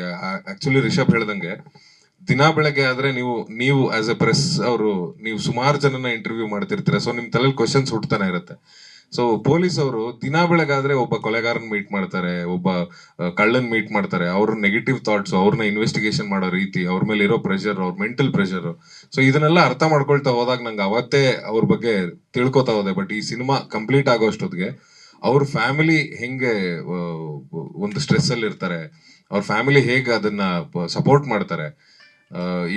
ಆಕ್ಚುಲಿ ರಿಷಬ್ ಹೇಳ್ದಂಗೆ, ದಿನ ಬೆಳಗ್ಗೆ ಆದ್ರೆ ನೀವು ನೀವು ಆಸ್ ಎ ಪ್ರೆಸ್ ಅವರು, ನೀವು ಸುಮಾರು ಜನನ ಇಂಟರ್ವ್ಯೂ ಮಾಡ್ತಿರ್ತೀರ. ಸೊ ನಿಮ್ ತಲೆಯಲ್ಲಿ ಕ್ವಶನ್ಸ್ ಹುಡ್ತಾನೆ ಇರುತ್ತೆ. ಸೊ ಪೊಲೀಸ್ ಅವರು ದಿನ ಬೆಳಗಾದ್ರೆ ಒಬ್ಬ ಕೊಲೆಗಾರನ್ ಮೀಟ್ ಮಾಡ್ತಾರೆ, ಒಬ್ಬ ಕಳ್ಳನ್ ಮೀಟ್ ಮಾಡ್ತಾರೆ. ಅವ್ರ ನೆಗೆಟಿವ್ ಥಾಟ್ಸ್ ಅವ್ರನ್ನ ಇನ್ವೆಸ್ಟಿಗೇಷನ್ ಮಾಡೋ ರೀತಿ, ಅವ್ರ ಮೇಲೆ ಇರೋ ಪ್ರೆಷರ್ ಅವ್ರ ಮೆಂಟಲ್ ಪ್ರೆಷರ್ ಸೊ ಇದನ್ನೆಲ್ಲ ಅರ್ಥ ಮಾಡ್ಕೊಳ್ತಾ ಹೋದಾಗ ನಂಗೆ ಅವತ್ತೇ ಅವ್ರ ಬಗ್ಗೆ ತಿಳ್ಕೊತಾ ಹೋದೆ. ಬಟ್ ಈ ಸಿನಿಮಾ ಕಂಪ್ಲೀಟ್ ಆಗೋ ಅಷ್ಟೊತ್ತಿಗೆ ಅವ್ರ ಫ್ಯಾಮಿಲಿ ಹೆಂಗೆ ಒಂದು ಸ್ಟ್ರೆಸ್ ಅಲ್ಲಿ ಇರ್ತಾರೆ ಅವ್ರ ಫ್ಯಾಮಿಲಿ ಹೇಗೆ ಅದನ್ನ ಸಪೋರ್ಟ್ ಮಾಡ್ತಾರೆ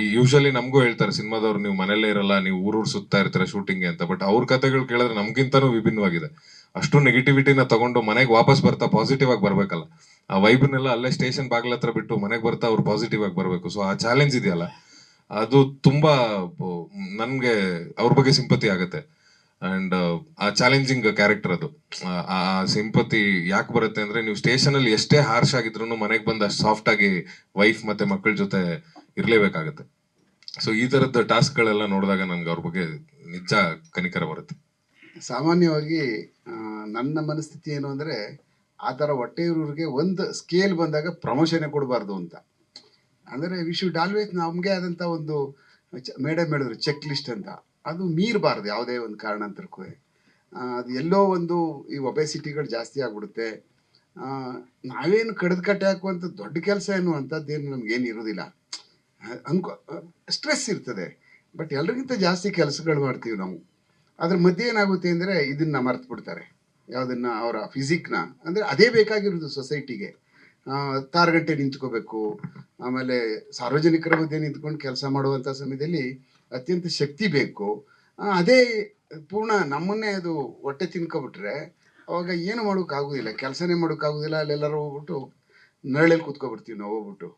ಈ ಯೂಶಲಿ ನಮಗೂ ಹೇಳ್ತಾರೆ, ಸಿನಿಮಾದವ್ರು ನೀವು ಮನೆಯಲ್ಲೇ ಇರಲ್ಲ, ನೀವು ಊರೂರು ಸುತ್ತಾ ಇರ್ತೀರ ಶೂಟಿಂಗ್ ಅಂತ. ಬಟ್ ಅವ್ರ ಕಥೆಗಳು ಕೇಳಿದ್ರೆ ನಮ್ಗಿಂತನೂ ವಿಭಿನ್ನವಾಗಿದೆ. ಅಷ್ಟು ನೆಗೆಟಿವಿಟಿನ ತಗೊಂಡು ಮನೆಗೆ ವಾಪಸ್ ಬರ್ತಾ ಪಾಸಿಟಿವ್ ಆಗಿ ಬರ್ಬೇಕಲ್ಲ. ಆ ವೈಬ್ನೆಲ್ಲ ಅಲ್ಲೇ ಸ್ಟೇಷನ್ ಬಾಗಿಲ ಹತ್ರ ಬಿಟ್ಟು ಮನೆಗೆ ಬರ್ತಾ ಅವ್ರು ಪಾಸಿಟಿವ್ ಆಗಿ ಬರಬೇಕು. ಸೊ ಆ ಚಾಲೆಂಜ್ ಇದೆಯಲ್ಲ, ಅದು ತುಂಬಾ ನನ್ಗೆ ಅವ್ರ ಬಗ್ಗೆ ಸಿಂಪತಿ ಆಗತ್ತೆ. ಅಂಡ್ ಆ ಚಾಲೆಂಜಿಂಗ್ ಕ್ಯಾರೆಕ್ಟರ್ ಅದು. ಆ ಸಿಂಪತಿ ಯಾಕೆ ಬರುತ್ತೆ ಅಂದ್ರೆ, ನೀವು ಸ್ಟೇಷನ್ ಅಲ್ಲಿ ಎಷ್ಟೇ ಹಾರ್ಶ್ ಆಗಿದ್ರು ಮನೆಗೆ ಬಂದ ಸಾಫ್ಟ್ ಆಗಿ ವೈಫ್ ಮತ್ತೆ ಮಕ್ಕಳ ಜೊತೆ ಇರ್ಲೇಬೇಕಾಗತ್ತೆ. ಸೊ ಈ ತರದ ಟಾಸ್ಕ್ ಗಳೆಲ್ಲ ನೋಡಿದಾಗ ನನ್ಗೆ ಅವ್ರ ಬಗ್ಗೆ ನಿಜ ಕನಿಕರ ಬರುತ್ತೆ. ಸಾಮಾನ್ಯವಾಗಿ ನನ್ನ ಮನಸ್ಥಿತಿ ಏನು ಅಂದರೆ ಆ ಥರ ಹೊಟ್ಟೆಯವ್ರಿಗೆ ಒಂದು ಸ್ಕೇಲ್ ಬಂದಾಗ ಪ್ರಮೋಷನೇ ಕೊಡಬಾರ್ದು ಅಂತ. ಅಂದರೆ ವಿ ಶುಡ್ ಆಲ್ವೇಸ್ ನಮಗೆ ಆದಂಥ ಒಂದು ಮೇಡಮ್ ಹೇಳಿದ್ರು ಚೆಕ್ ಲಿಸ್ಟ್ ಅಂತ. ಅದು ಮೀರಬಾರ್ದು ಯಾವುದೇ ಒಂದು ಕಾರಣಾಂತರಕ್ಕೂ. ಆ, ಅದು ಎಲ್ಲೋ ಒಂದು ಈ ಒಬೆಸಿಟಿಗಳು ಜಾಸ್ತಿ ಆಗ್ಬಿಡುತ್ತೆ. ನಾವೇನು ಕಡ್ದು ಕಟ್ಟೆ ಹಾಕುವಂಥ ದೊಡ್ಡ ಕೆಲಸ ಏನು ಅಂಥದ್ದೇನು ನಮಗೇನು ಇರೋದಿಲ್ಲ ಅನ್ಕೋ ಸ್ಟ್ರೆಸ್ ಇರ್ತದೆ. ಬಟ್ ಎಲ್ರಿಗಿಂತ ಜಾಸ್ತಿ ಕೆಲಸಗಳು ಮಾಡ್ತೀವಿ ನಾವು. ಅದ್ರ ಮಧ್ಯೆ ಏನಾಗುತ್ತೆ ಅಂದರೆ ಇದನ್ನು ಮರ್ತು ಬಿಡ್ತಾರೆ ಯಾವುದನ್ನು ಅವರ ಫಿಸಿಕ್ನ ಅಂದರೆ ಅದೇ ಬೇಕಾಗಿರೋದು ಸೊಸೈಟಿಗೆ ತಾರಗಂಟೆ ನಿಂತ್ಕೋಬೇಕು. ಆಮೇಲೆ ಸಾರ್ವಜನಿಕರ ಮಧ್ಯೆ ನಿಂತ್ಕೊಂಡು ಕೆಲಸ ಮಾಡುವಂಥ ಸಮಯದಲ್ಲಿ ಅತ್ಯಂತ ಶಕ್ತಿ ಬೇಕು. ಅದೇ ಪೂರ್ಣ ನಮ್ಮನ್ನೇ ಅದು ಹೊಟ್ಟೆ ತಿನ್ಕೊಬಿಟ್ರೆ ಅವಾಗ ಏನು ಮಾಡೋಕ್ಕಾಗೋದಿಲ್ಲ. ಕೆಲಸನೇ ಮಾಡೋಕ್ಕಾಗೋದಿಲ್ಲ. ಅಲ್ಲೆಲ್ಲರೂ ಹೋಗ್ಬಿಟ್ಟು ನರಳಲ್ಲಿ ಕೂತ್ಕೊಬಿಡ್ತೀವಿ ನಾವು ಹೋಗ್ಬಿಟ್ಟು.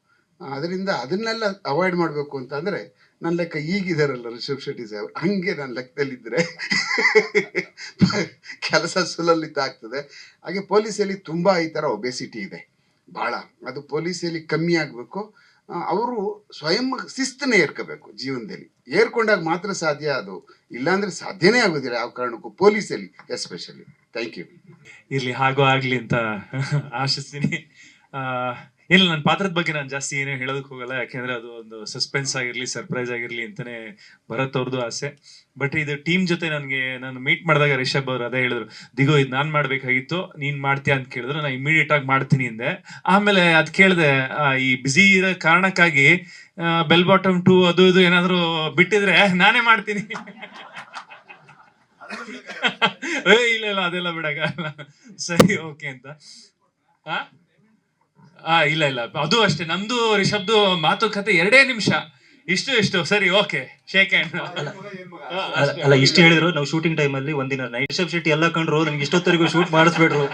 ಅದರಿಂದ ಅದನ್ನೆಲ್ಲ ಅವಾಯ್ಡ್ ಮಾಡಬೇಕು ಅಂತಂದರೆ ನನ್ನ ಲೆಕ್ಕ ಈಗಿದಾರಲ್ಲ ರಿಷಬ್ ಶೆಟ್ಟಿ ಸಾಹೇಬ್ ಹಂಗೆ ನನ್ನ ಲೆಕ್ಕದಲ್ಲಿದ್ದರೆ ಕೆಲಸ ಸುಲಲಿತ ಆಗ್ತದೆ. ಹಾಗೆ ಪೊಲೀಸಲ್ಲಿ ತುಂಬ ಈ ಥರ ಒಬೆಸಿಟಿ ಇದೆ. ಭಾಳ ಅದು ಪೊಲೀಸಲ್ಲಿ ಕಮ್ಮಿ ಆಗಬೇಕು. ಅವರು ಸ್ವಯಂ ಶಿಸ್ತನ್ನೇ ಏರ್ಕೋಬೇಕು ಜೀವನದಲ್ಲಿ. ಏರ್ಕೊಂಡಾಗ ಮಾತ್ರ ಸಾಧ್ಯ ಅದು. ಇಲ್ಲಾಂದ್ರೆ ಸಾಧ್ಯನೇ ಆಗೋದಿಲ್ಲ ಯಾವ ಕಾರಣಕ್ಕೂ ಪೊಲೀಸಲ್ಲಿ ಎಸ್ಪೆಷಲಿ ಥ್ಯಾಂಕ್ ಯು ಇರಲಿ, ಹಾಗೂ ಆಗಲಿ ಅಂತ ಆಶಿಸ್ತೀನಿ. ಇಲ್ಲ ನನ್ನ ಪಾತ್ರದ ಬಗ್ಗೆ ನಾನು ಜಾಸ್ತಿ ಏನೇ ಹೇಳೋದಕ್ಕೆ ಹೋಗಲ್ಲ. ಯಾಕೆಂದ್ರೆ ಅದು ಒಂದು ಸಸ್ಪೆನ್ಸ್ ಆಗಿರ್ಲಿ ಸರ್ಪ್ರೈಸ್ ಆಗಿರ್ಲಿ ಅಂತಾನೆ ಭರತ್ ಅವ್ರದ್ದು ಆಸೆ. ಬಟ್ ಇದು ಟೀಮ್ ಜೊತೆ ನನಗೆ, ನಾನು ಮೀಟ್ ಮಾಡಿದಾಗ ರಿಷಬ್ ಅವ್ರು ಅದೇ ಹೇಳಿದ್ರು, ದಿಗೋ, ಇದು ನಾನು ಮಾಡ್ಬೇಕಾಗಿತ್ತು, ನೀನ್ ಮಾಡ್ತೀಯಾ? ಅಂತ ಕೇಳಿದ್ರು. ನಾನು ಇಮಿಡಿಯೇಟ್ ಆಗಿ ಮಾಡ್ತೀನಿ ಅಂದೆ. ಆಮೇಲೆ ಅದ್ ಕೇಳಿದೆ ಈ ಬಿಸಿ ಇರೋ ಕಾರಣಕ್ಕಾಗಿ ಬೆಲ್ ಬಾಟಮ್ ಟೂ ಅದು ಇದು ಏನಾದರೂ ಬಿಟ್ಟಿದ್ರೆ ನಾನೇ ಮಾಡ್ತೀನಿ. ಏ, ಇಲ್ಲ ಇಲ್ಲ, ಅದೆಲ್ಲ ಬಿಡಕ್ಕಾಗಲ್ಲ. ಸರಿ ಓಕೆ ಅಂತ. ಆ? ಆ ಇಲ್ಲ ಇಲ್ಲ. ಅದು ಅಷ್ಟೇ. ನಮ್ದು ರಿಷಬ್ದು ಮಾತುಕತೆ ಎರಡೇ ನಿಮಿಷ. ಇಷ್ಟು ಇಷ್ಟು. ಸರಿ ಓಕೆ. ಶೇಕ್ ಹ್ಯಾಂಡ್ ಅಲ್ಲ ಇಷ್ಟು ಹೇಳಿದ್ರು. ನಾವು ಶೂಟಿಂಗ್ ಅಲ್ಲಿ ಒಂದಿನ ನೈಟ್ ರಿಷಬ್ ಶೆಟ್ಟಿ ಎಲ್ಲ ಕಂಡ್ರು ನಂಗೆ ಇಷ್ಟೊತ್ತವರೆಗೂ ಶೂಟ್ ಮಾಡಿಸ್ಬೇಡ್ರು.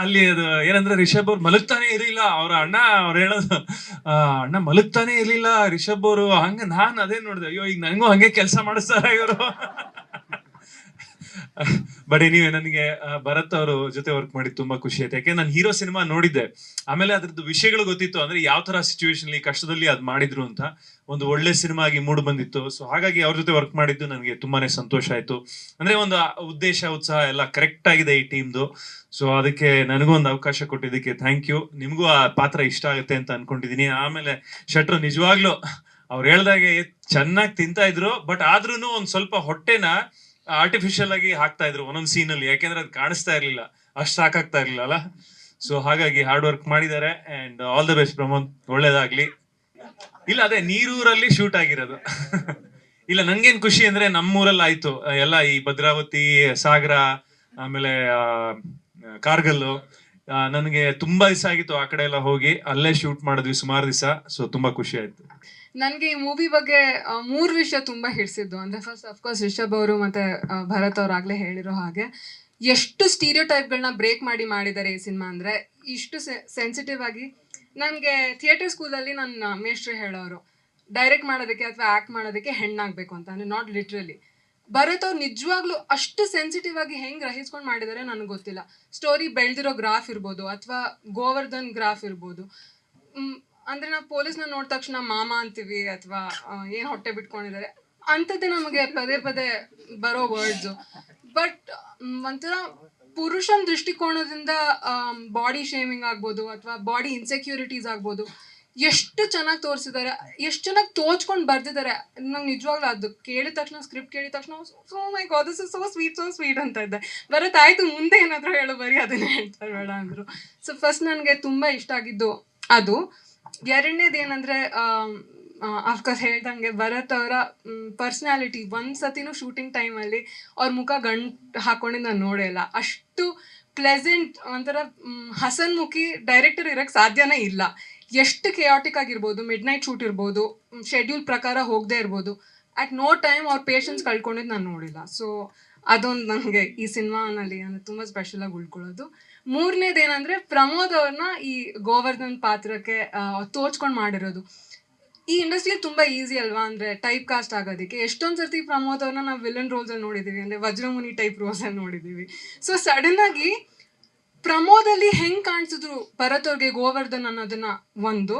ಅಲ್ಲಿ ಅದು ಏನಂದ್ರೆ ರಿಷಬ್ ಅವ್ರು ಮಲಗ್ತಾನೆ ಇರ್ಲಿಲ್ಲ. ಅವ್ರ ಅಣ್ಣ ಅವ್ರು ಹೇಳೋದು ಆ, ಅಣ್ಣ ಮಲಗ್ತಾನೆ ಇರ್ಲಿಲ್ಲ. ರಿಷಬ್ ಅವರು ಹಂಗ ನಾನು ಅದೇ ನೋಡಿದೆ. ಅಯ್ಯೋ ಈಗ ನನಗೂ ಹಂಗೆ ಕೆಲಸ ಮಾಡಿಸ್ತಾರ ಇವರು. ಬಟ್ ಎನಿವೆ ನನಗೆ ಭರತ್ ಅವರು ಜೊತೆ ವರ್ಕ್ ಮಾಡಿ ತುಂಬಾ ಖುಷಿ ಆಯ್ತು. ಯಾಕೆ ನಾನು ಹೀರೋ ಸಿನಿಮಾ ನೋಡಿದ್ದೆ. ಆಮೇಲೆ ಅದ್ರದ್ದು ವಿಷಯಗಳು ಗೊತ್ತಿತ್ತು ಅಂದ್ರೆ ಯಾವ ತರ ಸಿಚುವೇಶನ್ ಕಷ್ಟದಲ್ಲಿ ಅದ್ ಮಾಡಿದ್ರು ಅಂತ. ಒಂದು ಒಳ್ಳೆ ಸಿನಿಮಾ ಆಗಿ ಮೂಡ್ ಬಂದಿತ್ತು. ಸೊ ಹಾಗಾಗಿ ಅವ್ರ ಜೊತೆ ವರ್ಕ್ ಮಾಡಿದ್ದು ನನಗೆ ತುಂಬಾನೇ ಸಂತೋಷ ಆಯ್ತು. ಅಂದ್ರೆ ಒಂದು ಉದ್ದೇಶ, ಉತ್ಸಾಹ ಎಲ್ಲ ಕರೆಕ್ಟ್ ಆಗಿದೆ ಈ ಟೀಮ್ದು ಸೊ ಅದಕ್ಕೆ ನನಗೂ ಒಂದು ಅವಕಾಶ ಕೊಟ್ಟಿದ್ದಕ್ಕೆ ಥ್ಯಾಂಕ್ ಯು ನಿಮಗೂ ಆ ಪಾತ್ರ ಇಷ್ಟ ಆಗುತ್ತೆ ಅಂತ ಅನ್ಕೊಂಡಿದೀನಿ. ಆಮೇಲೆ ಶೆಟ್ರು ನಿಜವಾಗ್ಲೂ ಅವ್ರು ಹೇಳ್ದಾಗೆ ಚೆನ್ನಾಗಿ ತಿಂತಾ ಇದ್ರು. ಬಟ್ ಆದ್ರೂನು ಒಂದ್ ಸ್ವಲ್ಪ ಹೊಟ್ಟೆನ ಆರ್ಟಿಫಿಷಿಯಲ್ ಆಗಿ ಹಾಕ್ತಾ ಇದ್ರು ಒಂದೊಂದು ಸೀನ್ ಅಲ್ಲಿ, ಯಾಕೆಂದ್ರೆ ಅದು ಕಾಣಿಸ್ತಾ ಇರ್ಲಿಲ್ಲ. ಅಷ್ಟು ಸಾಕಾಗ್ತಾ ಇರ್ಲಿಲ್ಲ ಅಲ್ಲ? ಸೊ ಹಾಗಾಗಿ ಹಾರ್ಡ್ ವರ್ಕ್ ಮಾಡಿದ್ದಾರೆ and all the best Pramod ಒಳ್ಳೇದಾಗ್ಲಿ. ಇಲ್ಲ, ಅದೇ ನೀರೂರಲ್ಲಿ ಶೂಟ್ ಆಗಿರೋದು. ಇಲ್ಲ, ನಂಗೇನ್ ಖುಷಿ ಅಂದ್ರೆ ನಮ್ಮೂರಲ್ಲಿ ಆಯ್ತು. ಎಲ್ಲ ಈ ಭದ್ರಾವತಿ, ಸಾಗರ, ಆಮೇಲೆ ಕಾರ್ಗಲ್ಲು ನನಗೆ ತುಂಬಾ ದಿವಸ ಆಗಿತ್ತು ಆ ಕಡೆ ಎಲ್ಲ ಹೋಗಿ. ಅಲ್ಲೇ ಶೂಟ್ ಮಾಡಿದ್ವಿ ಸುಮಾರು ದಿವಸ. ಸೊ ತುಂಬಾ ಖುಷಿ ಆಯ್ತು. ನನಗೆ ಈ ಮೂವಿ ಬಗ್ಗೆ ಮೂರು ವಿಷಯ ತುಂಬಾ ಹಿಡಿಸಿದ್ದು. ಅಂದ್ರೆ ಫಸ್ಟ್ ಅಫ್ಕೋರ್ಸ್ ರಿಷಬ್ ಅವರು ಮತ್ತೆ ಭರತ್ ಅವ್ರು ಆಗ್ಲೇ ಹೇಳಿರೋ ಹಾಗೆ, ಎಷ್ಟು ಸ್ಟೀರಿಯೋ ಟೈಪ್ಗಳನ್ನ ಬ್ರೇಕ್ ಮಾಡಿ ಮಾಡಿದ್ದಾರೆ ಈ ಸಿನಿಮಾ ಅಂದ್ರೆ, ಇಷ್ಟು ಸೆನ್ಸಿಟಿವ್ ಆಗಿ, ನನಗೆ ಥಿಯೇಟರ್ ಸ್ಕೂಲಲ್ಲಿ ನನ್ನ ಮೇಷ್ಟ್ರು ಹೇಳೋರು ಡೈರೆಕ್ಟ್ ಮಾಡೋದಕ್ಕೆ ಅಥವಾ ಆಕ್ಟ್ ಮಾಡೋದಕ್ಕೆ ಹೆಣ್ಣಾಗಬೇಕು ಅಂತ, ಅಂದ್ರೆ ನಾಟ್ ಲಿಟ್ರಲಿ ಭರತ್ ಅವ್ರು ನಿಜವಾಗ್ಲೂ ಅಷ್ಟು ಸೆನ್ಸಿಟಿವ್ ಆಗಿ ಹೆಂಗ್ ಗ್ರಹಿಸ್ಕೊಂಡು ಮಾಡಿದ್ದಾರೆ ನನಗೆ ಗೊತ್ತಿಲ್ಲ. ಸ್ಟೋರಿ ಬೆಳೆದಿರೋ ಗ್ರಾಫ್ ಇರ್ಬೋದು, ಅಥವಾ ಗೋವರ್ಧನ್ ಗ್ರಾಫ್ ಇರ್ಬೋದು ಅಂದ್ರೆ ನಾವು ಪೊಲೀಸ್ನ ನೋಡಿದ ತಕ್ಷಣ ಮಾಮ ಅಂತೀವಿ ಅಥವಾ ಏನ್ ಹೊಟ್ಟೆ ಬಿಟ್ಕೊಂಡಿದ್ದಾರೆ, ಅಂಥದ್ದೇ ನಮಗೆ ಪದೇ ಪದೇ ಬರೋ ವರ್ಡ್ಸು ಬಟ್ ಒಂಥರ ಪುರುಷನ ದೃಷ್ಟಿಕೋನದಿಂದ ಬಾಡಿ ಶೇಮಿಂಗ್ ಆಗ್ಬೋದು ಅಥವಾ ಬಾಡಿ ಇನ್ಸೆಕ್ಯೂರಿಟೀಸ್ ಆಗ್ಬೋದು. ಎಷ್ಟು ಚೆನ್ನಾಗಿ ತೋರಿಸಿದ್ದಾರೆ, ಎಷ್ಟು ಚೆನ್ನಾಗಿ ತೋಚ್ಕೊಂಡು ಬರ್ದಿದ್ದಾರೆ. ನಂಗೆ ನಿಜವಾಗ್ಲೂ ಅದು ಕೇಳಿದ ತಕ್ಷಣ ಸ್ಕ್ರಿಪ್ಟ್ ಕೇಳಿದ ತಕ್ಷಣ so my god this is so sweet so sweet ಅಂತ ಇದ್ದೆ. ಬರತಾಯಿತು ಮುಂದೆ ಏನಾದರೂ ಹೇಳು, ಬರೀ ಅದನ್ನೇ ಹೇಳ್ತಾರೆ, ಬೇಡ ಅಂದರು. ಸೊ ಫಸ್ಟ್ ನನಗೆ ತುಂಬ ಇಷ್ಟ ಆಗಿದ್ದು ಅದು. ಎರಡನೇದು ಏನಂದ್ರೆ ಅಫ್ಕೋರ್ಸ್ ಹೇಳ್ದಂಗೆ ಭರತ್ ಅವರ ಪರ್ಸ್ನಾಲಿಟಿ ಒಂದ್ ಸತಿನೂ ಶೂಟಿಂಗ್ ಟೈಮಲ್ಲಿ ಅವ್ರ ಮುಖ ಗಂಟು ಹಾಕೊಂಡು ನಾನು ನೋಡೇ ಇಲ್ಲ. ಅಷ್ಟು ಪ್ಲೆಸೆಂಟ್ ಒಂಥರ ಹಸನ್ಮುಖಿ ಡೈರೆಕ್ಟರ್ ಇರಕ್ಕೆ ಸಾಧ್ಯನೇ ಇಲ್ಲ. ಎಷ್ಟು ಕೆಯಾಟಿಕ್ ಆಗಿರ್ಬೋದು ಮಿಡ್ ನೈಟ್ ಶೂಟ್ ಇರ್ಬೋದು ಶೆಡ್ಯೂಲ್ ಪ್ರಕಾರ ಹೋಗದೆ ಇರ್ಬೋದು ಅಟ್ ನೋ ಟೈಮ್ ಅವ್ರ ಪೇಷನ್ಸ್ ಕಳ್ಕೊಂಡಿದ್ದು ನಾನು ನೋಡಿಲ್ಲ. ಸೊ ಅದೊಂದು ನನಗೆ ಈ ಸಿನಿಮಾನಲ್ಲಿ ಅಂದರೆ ತುಂಬ ಸ್ಪೆಷಲ್ ಆಗಿ ಉಳ್ಕೊಳ್ಳೋದು. ಮೂರನೇದು ಏನಂದ್ರೆ ಪ್ರಮೋದ್ ಅವ್ರನ್ನ ಈ ಗೋವರ್ಧನ್ ಪಾತ್ರಕ್ಕೆ ತೋಚ್ಕೊಂಡು ಮಾಡಿರೋದು. ಈ ಇಂಡಸ್ಟ್ರಿ ತುಂಬಾ ಈಸಿ ಅಲ್ವಾ? ಅಂದ್ರೆ ಟೈಪ್ ಕಾಸ್ಟ್ ಆಗೋದಕ್ಕೆ. ಎಷ್ಟೊಂದು ಸರ್ತಿ ಪ್ರಮೋದ್ ಅವ್ರನ್ನ ನಾವು ವಿಲನ್ ರೋಲ್ಸ್ ಅಲ್ಲಿ ಅಂದರೆ ವಜ್ರಮುನಿ ಟೈಪ್ ರೋಲ್ಸ್ ಅಲ್ಲಿ ನೋಡಿದೀವಿ. ಸೊ ಸಡನ್ ಆಗಿ ಪ್ರಮೋದ್ ಅಲ್ಲಿ ಹೆಂಗ್ ಕಾಣಿಸಿದ್ರು ಭರತ್ ಅವ್ರಿಗೆ ಗೋವರ್ಧನ್ ಅನ್ನೋದನ್ನ ಒಂದು.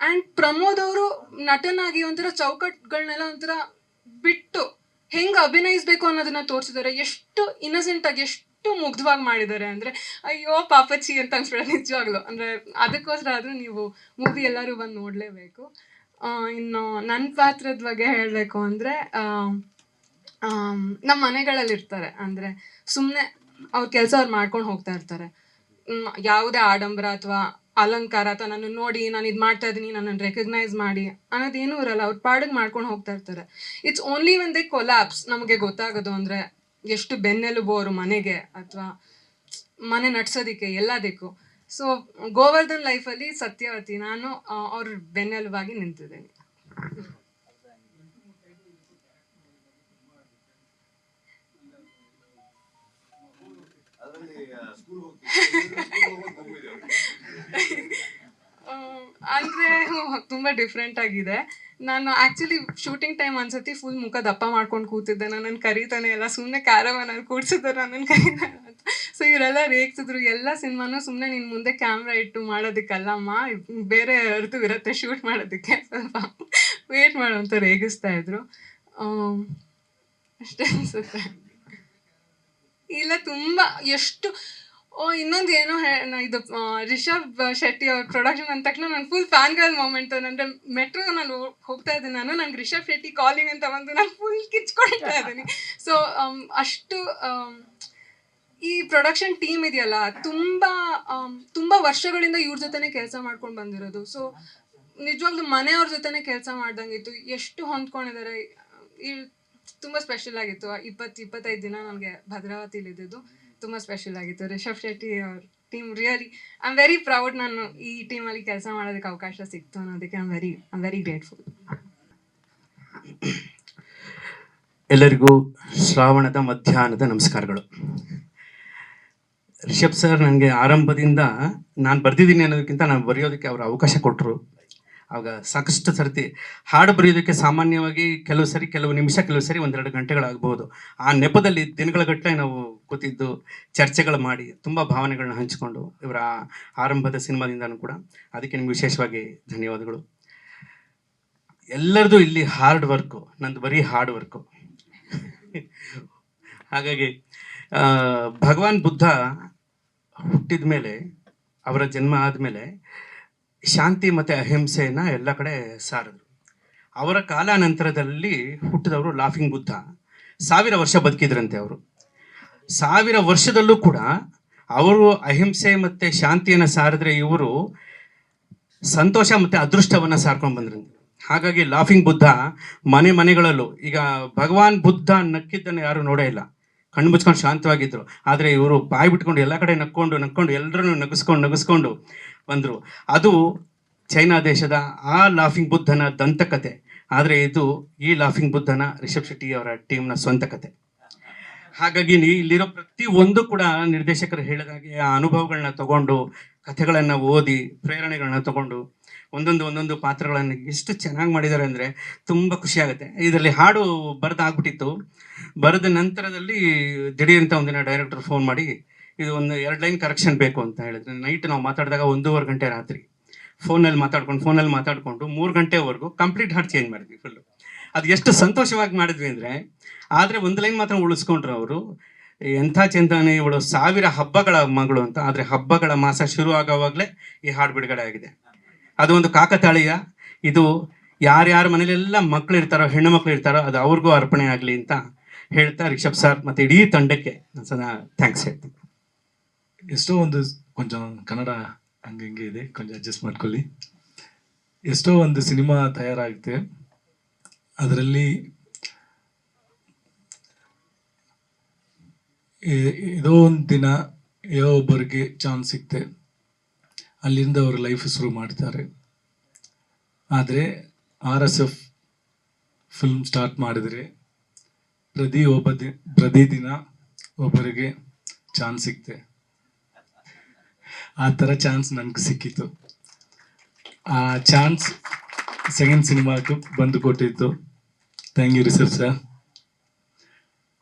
ಅಂಡ್ ಪ್ರಮೋದ್ ಅವರು ನಟನಾಗಿ ಒಂಥರ ಚೌಕಟ್ಗಳನ್ನೆಲ್ಲ ಒಂಥರ ಬಿಟ್ಟು ಹೆಂಗ್ ಅಭಿನಯಿಸ್ಬೇಕು ಅನ್ನೋದನ್ನ ತೋರಿಸಿದ್ದಾರೆ ಎಷ್ಟು ಇನ್ನಸೆಂಟ್ ಆಗಿ ಎಷ್ಟು ಮುಗ್ಧವಾಗಿ ಮಾಡಿದ್ದಾರೆ ಅಂದ್ರೆ, ಅಯ್ಯೋ ಪಾಪಚ್ಚಿ ಅಂತ ಅನ್ಸ್ಬಿಡ ನಿಜವಾಗ್ಲು. ಅಂದ್ರೆ ಅದಕ್ಕೋಸ್ಕರ ಆದ್ರೂ ನೀವು ಮೂವಿ ಎಲ್ಲರೂ ಬಂದು ನೋಡ್ಲೇಬೇಕು. ಇನ್ನು ನನ್ನ ಪಾತ್ರದ ಬಗ್ಗೆ ಹೇಳಬೇಕು ಅಂದ್ರೆ ನಮ್ಮ ಮನೆಗಳಲ್ಲಿ ಇರ್ತಾರೆ ಅಂದ್ರೆ ಸುಮ್ಮನೆ ಅವ್ರ ಕೆಲಸ ಅವ್ರು ಮಾಡ್ಕೊಂಡು ಹೋಗ್ತಾ ಇರ್ತಾರೆ. ಯಾವುದೇ ಆಡಂಬರ ಅಥವಾ ಅಲಂಕಾರ ಅಥವಾ ನನ್ನ ನೋಡಿ ನಾನು ಇದು ಮಾಡ್ತಾ ಇದ್ದೀನಿ ನನ್ನನ್ನು ರೆಕಗ್ನೈಸ್ ಮಾಡಿ ಅನ್ನೋದೇನೂ ಇರಲ್ಲ. ಅವ್ರ ಪಾಡಿಗೆ ಮಾಡ್ಕೊಂಡು ಹೋಗ್ತಾ ಇರ್ತಾರೆ. It's only when they collapse ನಮಗೆ ಗೊತ್ತಾಗೋದು ಅಂದರೆ ಎಷ್ಟು ಬೆನ್ನೆಲುಬು ಅವರು ಮನೆಗೆ ಅಥವಾ ಮನೆ ನಡ್ಸೋದಕ್ಕೆ ಎಲ್ಲದಕ್ಕೂ. ಸೊ ಗೋವರ್ಧನ್ ಲೈಫಲ್ಲಿ ಸತ್ಯವತಿ ನಾನು ಅವ್ರ ಬೆನ್ನೆಲುಬಾಗಿ ಸ್ಕೂಲ್ ಆ, ಅಂದ್ರೆ ತುಂಬಾ ಡಿಫ್ರೆಂಟ್ ಆಗಿದೆ. ನಾನು ಆಕ್ಚುಲಿ ಶೂಟಿಂಗ್ ಟೈಮ್ ಅನ್ಸತಿ ಫುಲ್ ಮುಖ ದಪ್ಪ ಮಾಡ್ಕೊಂಡು ಕೂತಿದ್ದೆ. ನನ್ನ ಕರೀತಾನೆ ಎಲ್ಲ ಸುಮ್ಮನೆ ಕ್ಯಾರವನಲ್ಲಿ ಕೂಡ್ಸಿದ್ರು ನನ್ನನ್ನು ಕರೀತಾನೆ ಅಂತ. ಸೊ ಇವರೆಲ್ಲ ರೇಗ್ತಿದ್ರು. ಎಲ್ಲ ಸಿನಿಮಾನು ಸುಮ್ಮನೆ ನಿನ್ನ ಮುಂದೆ ಕ್ಯಾಮ್ರಾ ಇಟ್ಟು ಮಾಡೋದಕ್ಕಲ್ಲಮ್ಮ. ಬೇರೆ ಅರ್ಥ ಇರುತ್ತೆ ಶೂಟ್ ಮಾಡೋದಕ್ಕೆ. ಸ್ವಲ್ಪ ವೇಟ್ ಮಾಡು ಅಂತ ರೇಗಿಸ್ತಾ ಇದ್ರು. ಅಷ್ಟೇ ಅನ್ಸುತ್ತೆ. ಇಲ್ಲ, ತುಂಬಾ ಎಷ್ಟು ಓ ಇನ್ನೊಂದು ಏನೋ ಇದು ರಿಷಬ್ ಶೆಟ್ಟಿ ಅವ್ರ ಪ್ರೊಡಕ್ಷನ್ ಅಂದ ತಕ್ಷಣ ನಾನು ಫುಲ್ ಫ್ಯಾನ್ ಗರ್ಲ್ ಮೂಮೆಂಟ್ ಅಂದರೆ ಮೆಟ್ರೋ ನಾನು ಹೋಗ್ತಾ ಇದ್ದೀನಿ. ನಾನು ನಂಗೆ ರಿಷಬ್ ಶೆಟ್ಟಿ ಕಾಲಿಂಗ್ ಅಂತ ಬಂದು ನಾನು ಫುಲ್ ಕಿಚ್ಕೊಳ್ತಾ ಇದ್ದೀನಿ. ಸೊ ಅಷ್ಟು ಈ ಪ್ರೊಡಕ್ಷನ್ ಟೀಮ್ ಇದೆಯಲ್ಲ ತುಂಬಾ ಆಮ್, ತುಂಬಾ ವರ್ಷಗಳಿಂದ ಇವ್ರ ಜೊತೆನೆ ಕೆಲಸ ಮಾಡ್ಕೊಂಡು ಬಂದಿರೋದು. ಸೊ ನಿಜವಾಗ್ಲೂ ಮನೆಯವ್ರ ಜೊತೆನೆ ಕೆಲಸ ಮಾಡ್ದಂಗಿತ್ತು. ಎಷ್ಟು ಹೊಂದ್ಕೊಂಡಿದ್ದಾರೆ ತುಂಬಾ ಸ್ಪೆಷಲ್ ಆಗಿತ್ತು. ಇಪ್ಪತ್ತು ಇಪ್ಪತ್ತೈದು ದಿನ ನನಗೆ ಇದ್ದಿದ್ದು. ತುಂಬಾ ಸ್ಪೆಷಲ್ ಆಗಿತ್ತು. ರಿಷಬ್ ಶೆಟ್ಟಿ ಅವ್ರ team really I am very proud ನಾನು ಈ ಟೀಮಲ್ಲಿ ಕೆಲಸ ಮಾಡೋದಕ್ಕೆ ಅವಕಾಶ ಸಿಕ್ತು ಅನ್ನೋದಕ್ಕೆ I am very I am very grateful ಎಲ್ಲರಿಗೂ ಶ್ರಾವಣದ ಮಧ್ಯಾಹ್ನದ ನಮಸ್ಕಾರಗಳು. ರಿಷಬ್ ಸರ್ ನನಗೆ ಆರಂಭದಿಂದ ನಾನು ಬರ್ದಿದ್ದೀನಿ ಅನ್ನೋದಕ್ಕಿಂತ ನಾನು ಬರೆಯೋದಕ್ಕೆ ಅವರು ಅವಕಾಶ ಕೊಟ್ಟರು ಆವಾಗ ಸಾಕಷ್ಟು ಸರ್ತಿ ಹಾಡು ಬರೆಯೋದಕ್ಕೆ ಸಾಮಾನ್ಯವಾಗಿ ಕೆಲವು ಸರಿ, ಕೆಲವು ನಿಮಿಷ, ಕೆಲವು ಸರಿ ಒಂದೆರಡು ಗಂಟೆಗಳಾಗ್ಬೋದು ಆ ನೆಪದಲ್ಲಿ ದಿನಗಳ ಗಟ್ಟಲೆ ನಾವು ಕೂತಿದ್ದು, ಚರ್ಚೆಗಳು ಮಾಡಿ, ತುಂಬ ಭಾವನೆಗಳನ್ನ ಹಂಚಿಕೊಂಡು ಇವರ ಆರಂಭದ ಸಿನಿಮಾದಿಂದನೂ ಕೂಡ ಅದಕ್ಕೆ ನಿಮ್ಗೆ ವಿಶೇಷವಾಗಿ ಧನ್ಯವಾದಗಳು. ಎಲ್ಲರದು ಇಲ್ಲಿ ಹಾರ್ಡ್ ವರ್ಕು, ನಂದು ಬರೀ ಹಾರ್ಡ್ ವರ್ಕು. ಹಾಗಾಗಿ ಭಗವಾನ್ ಬುದ್ಧ ಹುಟ್ಟಿದ ಮೇಲೆ ಅವರ ಜನ್ಮ ಆದಮೇಲೆ ಶಾಂತಿ ಮತ್ತು ಅಹಿಂಸೆಯನ್ನು ಎಲ್ಲ ಕಡೆ ಸಾರಿದ್ರು ಅವರ ಕಾಲಾನಂತರದಲ್ಲಿ ಹುಟ್ಟಿದವರು ಲಾಫಿಂಗ್ ಬುದ್ಧ. ಸಾವಿರ ವರ್ಷ ಬದುಕಿದ್ರಂತೆ ಅವರು. ಸಾವಿರ ವರ್ಷದಲ್ಲೂ ಕೂಡ ಅವರು ಅಹಿಂಸೆ ಮತ್ತು ಶಾಂತಿಯನ್ನು ಸಾರಿದ್ರೆ ಇವರು ಸಂತೋಷ ಮತ್ತು ಅದೃಷ್ಟವನ್ನು ಸಾರ್ಕೊಂಡು ಬಂದ್ರಂತೆ. ಹಾಗಾಗಿ ಲಾಫಿಂಗ್ ಬುದ್ಧ ಮನೆ ಮನೆಗಳಲ್ಲೂ, ಈಗ ಭಗವಾನ್ ಬುದ್ಧ ನಕ್ಕಿದ್ದನ್ನು ಯಾರು ನೋಡೇ ಇಲ್ಲ. ಕಣ್ಣು ಮುಚ್ಕೊಂಡು ಶಾಂತವಾಗಿದ್ರು. ಆದರೆ ಇವರು ಬಾಯಿ ಬಿಟ್ಕೊಂಡು ಎಲ್ಲ ಕಡೆ ನಕ್ಕೊಂಡು ನಕ್ಕೊಂಡು ಎಲ್ಲರನ್ನು ನಗಿಸ್ಕೊಂಡು ನಗಿಸ್ಕೊಂಡು ಬಂದರು. ಅದು ಚೈನಾ ದೇಶದ ಆ ಲಾಫಿಂಗ್ ಬುದ್ಧನ ದಂತಕತೆ. ಆದರೆ ಇದು ಈ ಲಾಫಿಂಗ್ ಬುದ್ಧನ ರಿಷಬ್ ಶೆಟ್ಟಿ ಅವರ ಟೀಮ್ನ ಸ್ವಂತ ಕತೆ. ಹಾಗಾಗಿ ಇಲ್ಲಿರೋ ಪ್ರತಿ ಒಂದು ಕೂಡ ನಿರ್ದೇಶಕರು ಹೇಳಿದಾಗೆ ಆ ಅನುಭವಗಳನ್ನ ತಗೊಂಡು, ಕಥೆಗಳನ್ನು ಓದಿ ಪ್ರೇರಣೆಗಳನ್ನ ತಗೊಂಡು, ಒಂದೊಂದು ಒಂದೊಂದು ಪಾತ್ರಗಳನ್ನು ಎಷ್ಟು ಚೆನ್ನಾಗಿ ಮಾಡಿದ್ದಾರೆ ಅಂದರೆ ತುಂಬ ಖುಷಿಯಾಗುತ್ತೆ ಇದರಲ್ಲಿ ಹಾಡು ಬರೆದಾಗ್ಬಿಟ್ಟಿತ್ತು. ಬರೆದ ನಂತರದಲ್ಲಿ ದಿಢೀರಂತ ಒಂದಿನ ಡೈರೆಕ್ಟರ್ ಫೋನ್ ಮಾಡಿ ಇದು ಒಂದು ಎರಡು ಲೈನ್ ಕರೆಕ್ಷನ್ ಬೇಕು ಅಂತ ಹೇಳಿದ್ರೆ. ನೈಟ್ ನಾವು ಮಾತಾಡಿದಾಗ ಒಂದೂವರೆ ಗಂಟೆ ರಾತ್ರಿ. ಫೋನಲ್ಲಿ ಮಾತಾಡ್ಕೊಂಡು, ಫೋನಲ್ಲಿ ಮಾತಾಡಿಕೊಂಡು ಮೂರು ಗಂಟೆವರೆಗೂ ಕಂಪ್ಲೀಟ್ ಹಾರ್ಟ್ ಚೇಂಜ್ ಮಾಡಿದ್ವಿ ಫುಲ್ಲು ಅದು ಎಷ್ಟು ಸಂತೋಷವಾಗಿ ಮಾಡಿದ್ವಿ ಅಂದರೆ, ಆದರೆ ಒಂದು ಲೈನ್ ಮಾತ್ರ ಉಳಿಸ್ಕೊಂಡ್ರು ಅವರು, ಎಂಥ ಚಿಂತನೆ, ಇವಳು ಸಾವಿರ ಹಬ್ಬಗಳ ಮಗಳು ಅಂತ, ಆದರೆ ಹಬ್ಬಗಳ ಮಾಸ ಶುರು ಆಗೋವಾಗಲೇ ಈ ಹಾಡು ಬಿಡುಗಡೆ ಆಗಿದೆ. ಅದು ಒಂದು ಕಾಕತಾಳೀಯ. ಇದು ಯಾರ್ಯಾರ ಮನೇಲೆಲ್ಲ ಮಕ್ಕಳು ಇರ್ತಾರೋ, ಹೆಣ್ಣು ಮಕ್ಕಳು ಇರ್ತಾರೋ, ಅದು ಅವ್ರಿಗೂ ಅರ್ಪಣೆ ಆಗಲಿ ಅಂತ ಹೇಳ್ತಾ ರಿಷಬ್ ಸರ್ ಮತ್ತು ಇಡೀ ತಂಡಕ್ಕೆ ಸದಾ ಥ್ಯಾಂಕ್ಸ್ ಹೇಳ್ತೀನಿ. ಎಷ್ಟೋ ಒಂದು ಕೊಂಚ ಕನ್ನಡ ಹಂಗೆ ಇದೆ, ಕೊಂಚ ಅಡ್ಜಸ್ಟ್ ಮಾಡ್ಕೊಳ್ಳಿ. ಎಷ್ಟೋ ಒಂದು ಸಿನಿಮಾ ತಯಾರಾಗುತ್ತೆ. ಅದರಲ್ಲಿ ಏದೋ ಒಂದು ದಿನ ಯಾವ ಒಬ್ಬರಿಗೆ ಚಾನ್ಸ್ ಸಿಕ್ತೆ. ಅಲ್ಲಿಂದ ಅವರು ಲೈಫ್ ಶುರು ಮಾಡ್ತಾರೆ. ಆದರೆ R S F film start ಮಾಡಿದರೆ ಪ್ರತಿ ಒಬ್ಬ ಪ್ರತಿದಿನ ಒಬ್ಬರಿಗೆ ಚಾನ್ಸ್ ಸಿಕ್ತೆ. ಆ ಥರ ಚಾನ್ಸ್ ನನಗೆ ಸಿಕ್ಕಿತ್ತು. ಆ ಚಾನ್ಸ್ ಸೆಕೆಂಡ್ ಸಿನಿಮಾಕ್ಕೆ ಬಂದು ಕೊಟ್ಟಿತ್ತು. ಥ್ಯಾಂಕ್ ಯು ರಿಸರ್ ಸರ್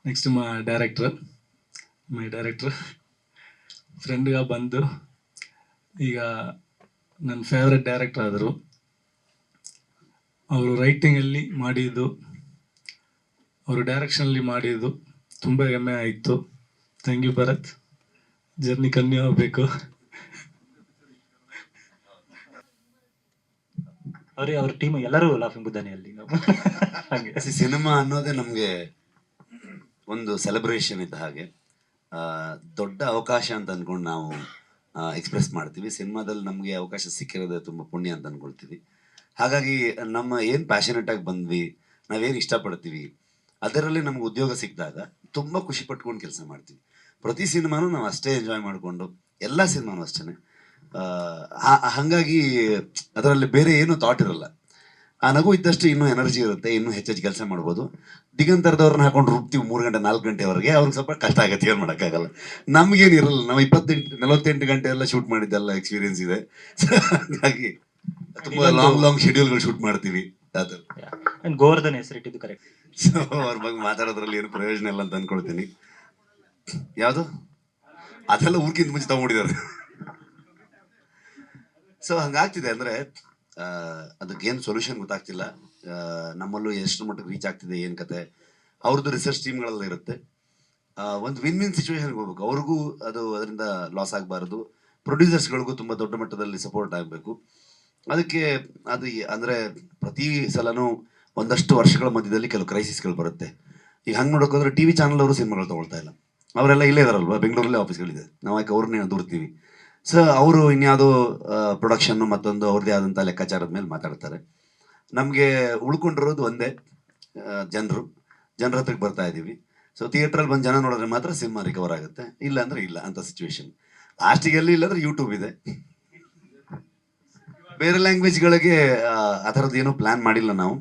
ನೆಕ್ಸ್ಟ್ ಮಾ ಡೈರೆಕ್ಟ್ರ್ ಮೈ ಡೈರೆಕ್ಟ್ರ್ ಫ್ರೆಂಡ್ಗ ಬಂದು ಈಗ ನನ್ನ ಫೇವ್ರೆಟ್ ಡೈರೆಕ್ಟರ್ ಆದರು. ಅವರು ರೈಟಿಂಗಲ್ಲಿ ಮಾಡಿದ್ದು, ಅವರು ಡೈರೆಕ್ಷನಲ್ಲಿ ಮಾಡಿದ್ದು ತುಂಬ ಹೆಮ್ಮೆ ಆಯಿತು. Thank you Bharat. Journey continue ಆಗಬೇಕು. ಅವ್ರಿಗೆ ಅವ್ರ ಟೀಮ್ ಎಲ್ಲರೂ ಲಾಫಿಂಗ್ ಬುದ್ಧಾನೆ ಅಲ್ಲಿ ನಾವು ಹಾಗೆ ಸಿನಿಮಾ ಅನ್ನೋದೇ ನಮಗೆ ಒಂದು ಸೆಲೆಬ್ರೇಷನ್ ಇದ್ದ ಹಾಗೆ. ದೊಡ್ಡ ಅವಕಾಶ ಅಂತ ಅನ್ಕೊಂಡು ನಾವು ಎಕ್ಸ್ಪ್ರೆಸ್ ಮಾಡ್ತೀವಿ. ಸಿನಿಮಾದಲ್ಲಿ ನಮಗೆ ಅವಕಾಶ ಸಿಕ್ಕಿರೋದೇ ತುಂಬ ಪುಣ್ಯ ಅಂತ ಅಂದ್ಕೊಳ್ತೀವಿ ಹಾಗಾಗಿ ನಮ್ಮ ಏನು ಪ್ಯಾಷನೇಟ್ ಆಗಿ ಬಂದ್ವಿ, ನಾವೇನು ಇಷ್ಟಪಡ್ತೀವಿ, ಅದರಲ್ಲಿ ನಮ್ಗೆ ಉದ್ಯೋಗ ಸಿಕ್ಕಿದಾಗ ತುಂಬ ಖುಷಿ ಪಟ್ಕೊಂಡು ಕೆಲಸ ಮಾಡ್ತೀವಿ. ಪ್ರತಿ ಸಿನಿಮಾನು ನಾವು ಅಷ್ಟೇ ಎಂಜಾಯ್ ಮಾಡಿಕೊಂಡು, ಎಲ್ಲ ಸಿನಿಮಾನು ಅಷ್ಟೇ ಹಾಗಾಗಿ ಅದರಲ್ಲಿ ಬೇರೆ ಏನು ಥಾಟ್ ಇರಲ್ಲ. ಆ ನಗು ಇದ್ದಷ್ಟು ಇನ್ನೂ ಎನರ್ಜಿ ಇರುತ್ತೆ ಇನ್ನೂ ಹೆಚ್ಚೆಚ್ಚು ಕೆಲಸ ಮಾಡ್ಬೋದು. ದಿಗಂತರದವ್ರನ್ನ ಹಾಕೊಂಡು ರುಬ್ತೀವಿ ಮೂರು ಗಂಟೆ ನಾಲ್ಕು ಗಂಟೆವರೆಗೆ ಅವ್ರಿಗೆ ಸ್ವಲ್ಪ ಕಷ್ಟ ಆಗುತ್ತೆ ಏನು ಮಾಡೋಕ್ಕಾಗಲ್ಲ. ನಮಗೇನು ಇರಲ್ಲ ನಾವು ಇಪ್ಪತ್ತೆಂಟು ನಲವತ್ತೆಂಟು ಗಂಟೆ ಎಲ್ಲ ಶೂಟ್ ಮಾಡಿದ್ದೆಲ್ಲ ಎಕ್ಸ್ಪೀರಿಯನ್ಸ್ ಇದೆ. ಹಾಗಾಗಿ ತುಂಬ ಲಾಂಗ್ ಲಾಂಗ್ ಶೆಡ್ಯೂಲ್ಗಳು ಶೂಟ್ ಮಾಡ್ತೀವಿ. ಗೋವರ್ಧನ್ ಹೆಸರು ಗೋವರ್ಧನ್ ಹೆಸರಿಟ್ಟಿದ್ದು ಕರೆಕ್ಟ್ ಸೊ ಅವ್ರ ಬಗ್ಗೆ ಮಾತಾಡೋದ್ರಲ್ಲಿ ಏನು ಪ್ರಯೋಜನ ಇಲ್ಲ ಅಂತ ಅನ್ಕೊಳ್ತೀನಿ. ಯಾವುದು? ಅದೆಲ್ಲ ಊರ್ಕಿಂತ ಮುಂಚೆ ತಗೊಂಡಿದ್ದಾರೆ. ಸೊ ಹಂಗಾಗ್ತಿದೆ ಅಂದ್ರೆ ಅದಕ್ಕೇನು ಸೊಲ್ಯೂಷನ್ ಗೊತ್ತಾಗ್ತಿಲ್ಲ. ನಮ್ಮಲ್ಲೂ ಎಷ್ಟು ಮಟ್ಟಿಗೆ ರೀಚ್ ಆಗ್ತಿದೆ, ಏನು ಕತೆ. ಅವ್ರದ್ದು ರಿಸರ್ಚ್ ಟೀಮ್ಗಳೆಲ್ಲ ಇರುತ್ತೆ. ಒಂದು ವಿನ್ ವಿನ್ ಸಿಚುವೇಶನ್ಗೆ ಹೋಗ್ಬೇಕು. ಅವ್ರಿಗೂ ಅದು ಅದರಿಂದ ಲಾಸ್ ಆಗಬಾರ್ದು. ಪ್ರೊಡ್ಯೂಸರ್ಸ್ಗಳಿಗೂ ತುಂಬ ದೊಡ್ಡ ಮಟ್ಟದಲ್ಲಿ ಸಪೋರ್ಟ್ ಆಗಬೇಕು. ಅದಕ್ಕೆ ಅದು ಅಂದರೆ ಪ್ರತಿ ಸಲನೂ ಒಂದಷ್ಟು ವರ್ಷಗಳ ಮಧ್ಯದಲ್ಲಿ ಕೆಲವು ಕ್ರೈಸಿಸ್ಗಳು ಬರುತ್ತೆ. ಈಗ ಹಂಗೆ ನೋಡೋಕೋದ್ರೆ ಟಿ ವಿ ಚಾನಲ್ ಅವರು ಸಿನಿಮಾಗಳು ತಗೊಳ್ತಾ ಇಲ್ಲ. ಅವರೆಲ್ಲ ಇಲ್ಲೇ ಇದಾರಲ್ವಾ? ಬೆಂಗಳೂರಲ್ಲೇ ಆಫೀಸ್ಗಳಿದೆ ನಾವು ಯಾಕೆ ಅವ್ರನ್ನೇ ದೂರ್ತೀವಿ? ಸೊ ಅವರು ಇನ್ಯಾವುದೋ ಪ್ರೊಡಕ್ಷನ್ನು ಮತ್ತೊಂದು ಅವ್ರದ್ದೇ ಆದಂಥ ಲೆಕ್ಕಾಚಾರದ ಮೇಲೆ ಮಾತಾಡ್ತಾರೆ. ನಮಗೆ ಉಳ್ಕೊಂಡಿರೋದು ಒಂದೇ ಜನರು. ಜನರ ಹತ್ರಕ್ಕೆ ಬರ್ತಾ ಇದ್ದೀವಿ ಸೊ ಥಿಯೇಟ್ರಲ್ಲಿ ಬಂದು ಜನ ನೋಡಿದ್ರೆ ಮಾತ್ರ ಸಿನಿಮಾ ರಿಕವರ್ ಆಗುತ್ತೆ. ಇಲ್ಲ ಅಂದ್ರೆ ಇಲ್ಲ ಅಂತ ಸಿಚುವೇಶನ್ ಲಾಸ್ಟಿಗೆ ಎಲ್ಲಿ ಇಲ್ಲಾಂದ್ರೆ ಯೂಟ್ಯೂಬ್ ಇದೆ. ಬೇರೆ ಲ್ಯಾಂಗ್ವೇಜ್ಗಳಿಗೆ ಆ ಥರದ್ದು ಏನೂ ಪ್ಲ್ಯಾನ್ ಮಾಡಿಲ್ಲ ನಾವು.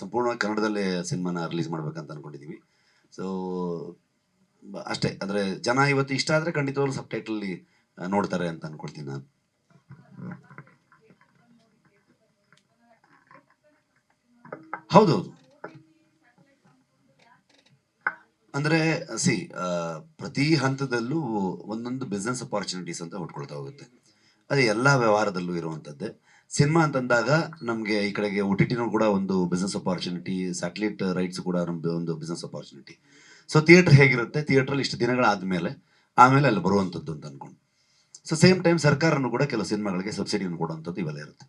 ಸಂಪೂರ್ಣವಾಗಿ ಕನ್ನಡದಲ್ಲೇ ಸಿನಿಮಾನ ರಿಲೀಸ್ ಮಾಡ್ಬೇಕಂತ ಅನ್ಕೊಂಡಿದ್ದೀವಿ ಸೊ ಅಷ್ಟೇ. ಅಂದರೆ ಜನ ಇವತ್ತು ಇಷ್ಟ ಆದರೆ ಖಂಡಿತವಾಗ್ಲೂ ಸಬ್ ಟೈಟಲ್ಲಿ ನೋಡ್ತಾರೆ ಅಂತ ಅನ್ಕೊಳ್ತೀನಿ ನಾನು. ಹೌದೌದು ಅಂದ್ರೆ, ಸಿ ಪ್ರತಿ ಹಂತದಲ್ಲೂ ಒಂದೊಂದು ಬಿಸ್ನೆಸ್ ಅಪಾರ್ಚುನಿಟೀಸ್ ಅಂತ ಹುಟ್ಕೊಳ್ತಾ ಹೋಗುತ್ತೆ. ಅದೇ ಎಲ್ಲ ವ್ಯವಹಾರದಲ್ಲೂ ಇರುವಂಥದ್ದೇ. ಸಿನಿಮಾ ಅಂತಂದಾಗ ನಮಗೆ ಈ ಕಡೆಗೆ ಒ ಟಿ ಕೂಡ ಒಂದು ಬಿಸ್ನೆಸ್ ಅಪಾರ್ಚುನಿಟಿ ಸ್ಯಾಟಲೈಟ್ ರೈಟ್ಸ್ ಕೂಡ ನಮ್ದು ಒಂದು ಬಿಸ್ನೆಸ್ ಅಪಾರ್ಚುನಿಟಿ ಸೊ ಥಿಯೇಟರ್ ಹೇಗಿರುತ್ತೆ? ಥಿಯೇಟ್ರಲ್ಲಿ ಇಷ್ಟು ದಿನಗಳಾದ್ಮೇಲೆ, ಆಮೇಲೆ ಅಲ್ಲಿ ಬರುವಂಥದ್ದು ಅಂತ ಅನ್ಕೊಂಡು ಸೊ ಸೇಮ್ ಟೈಮ್ ಸರ್ಕಾರನು ಕೂಡ ಕೆಲವು ಸಿನಿಮಾಗಳಿಗೆ ಸಬ್ಸಿಡಿಯನ್ನು ಕೊಡುವಂಥದ್ದು ಇವೆಲ್ಲ ಇರುತ್ತೆ.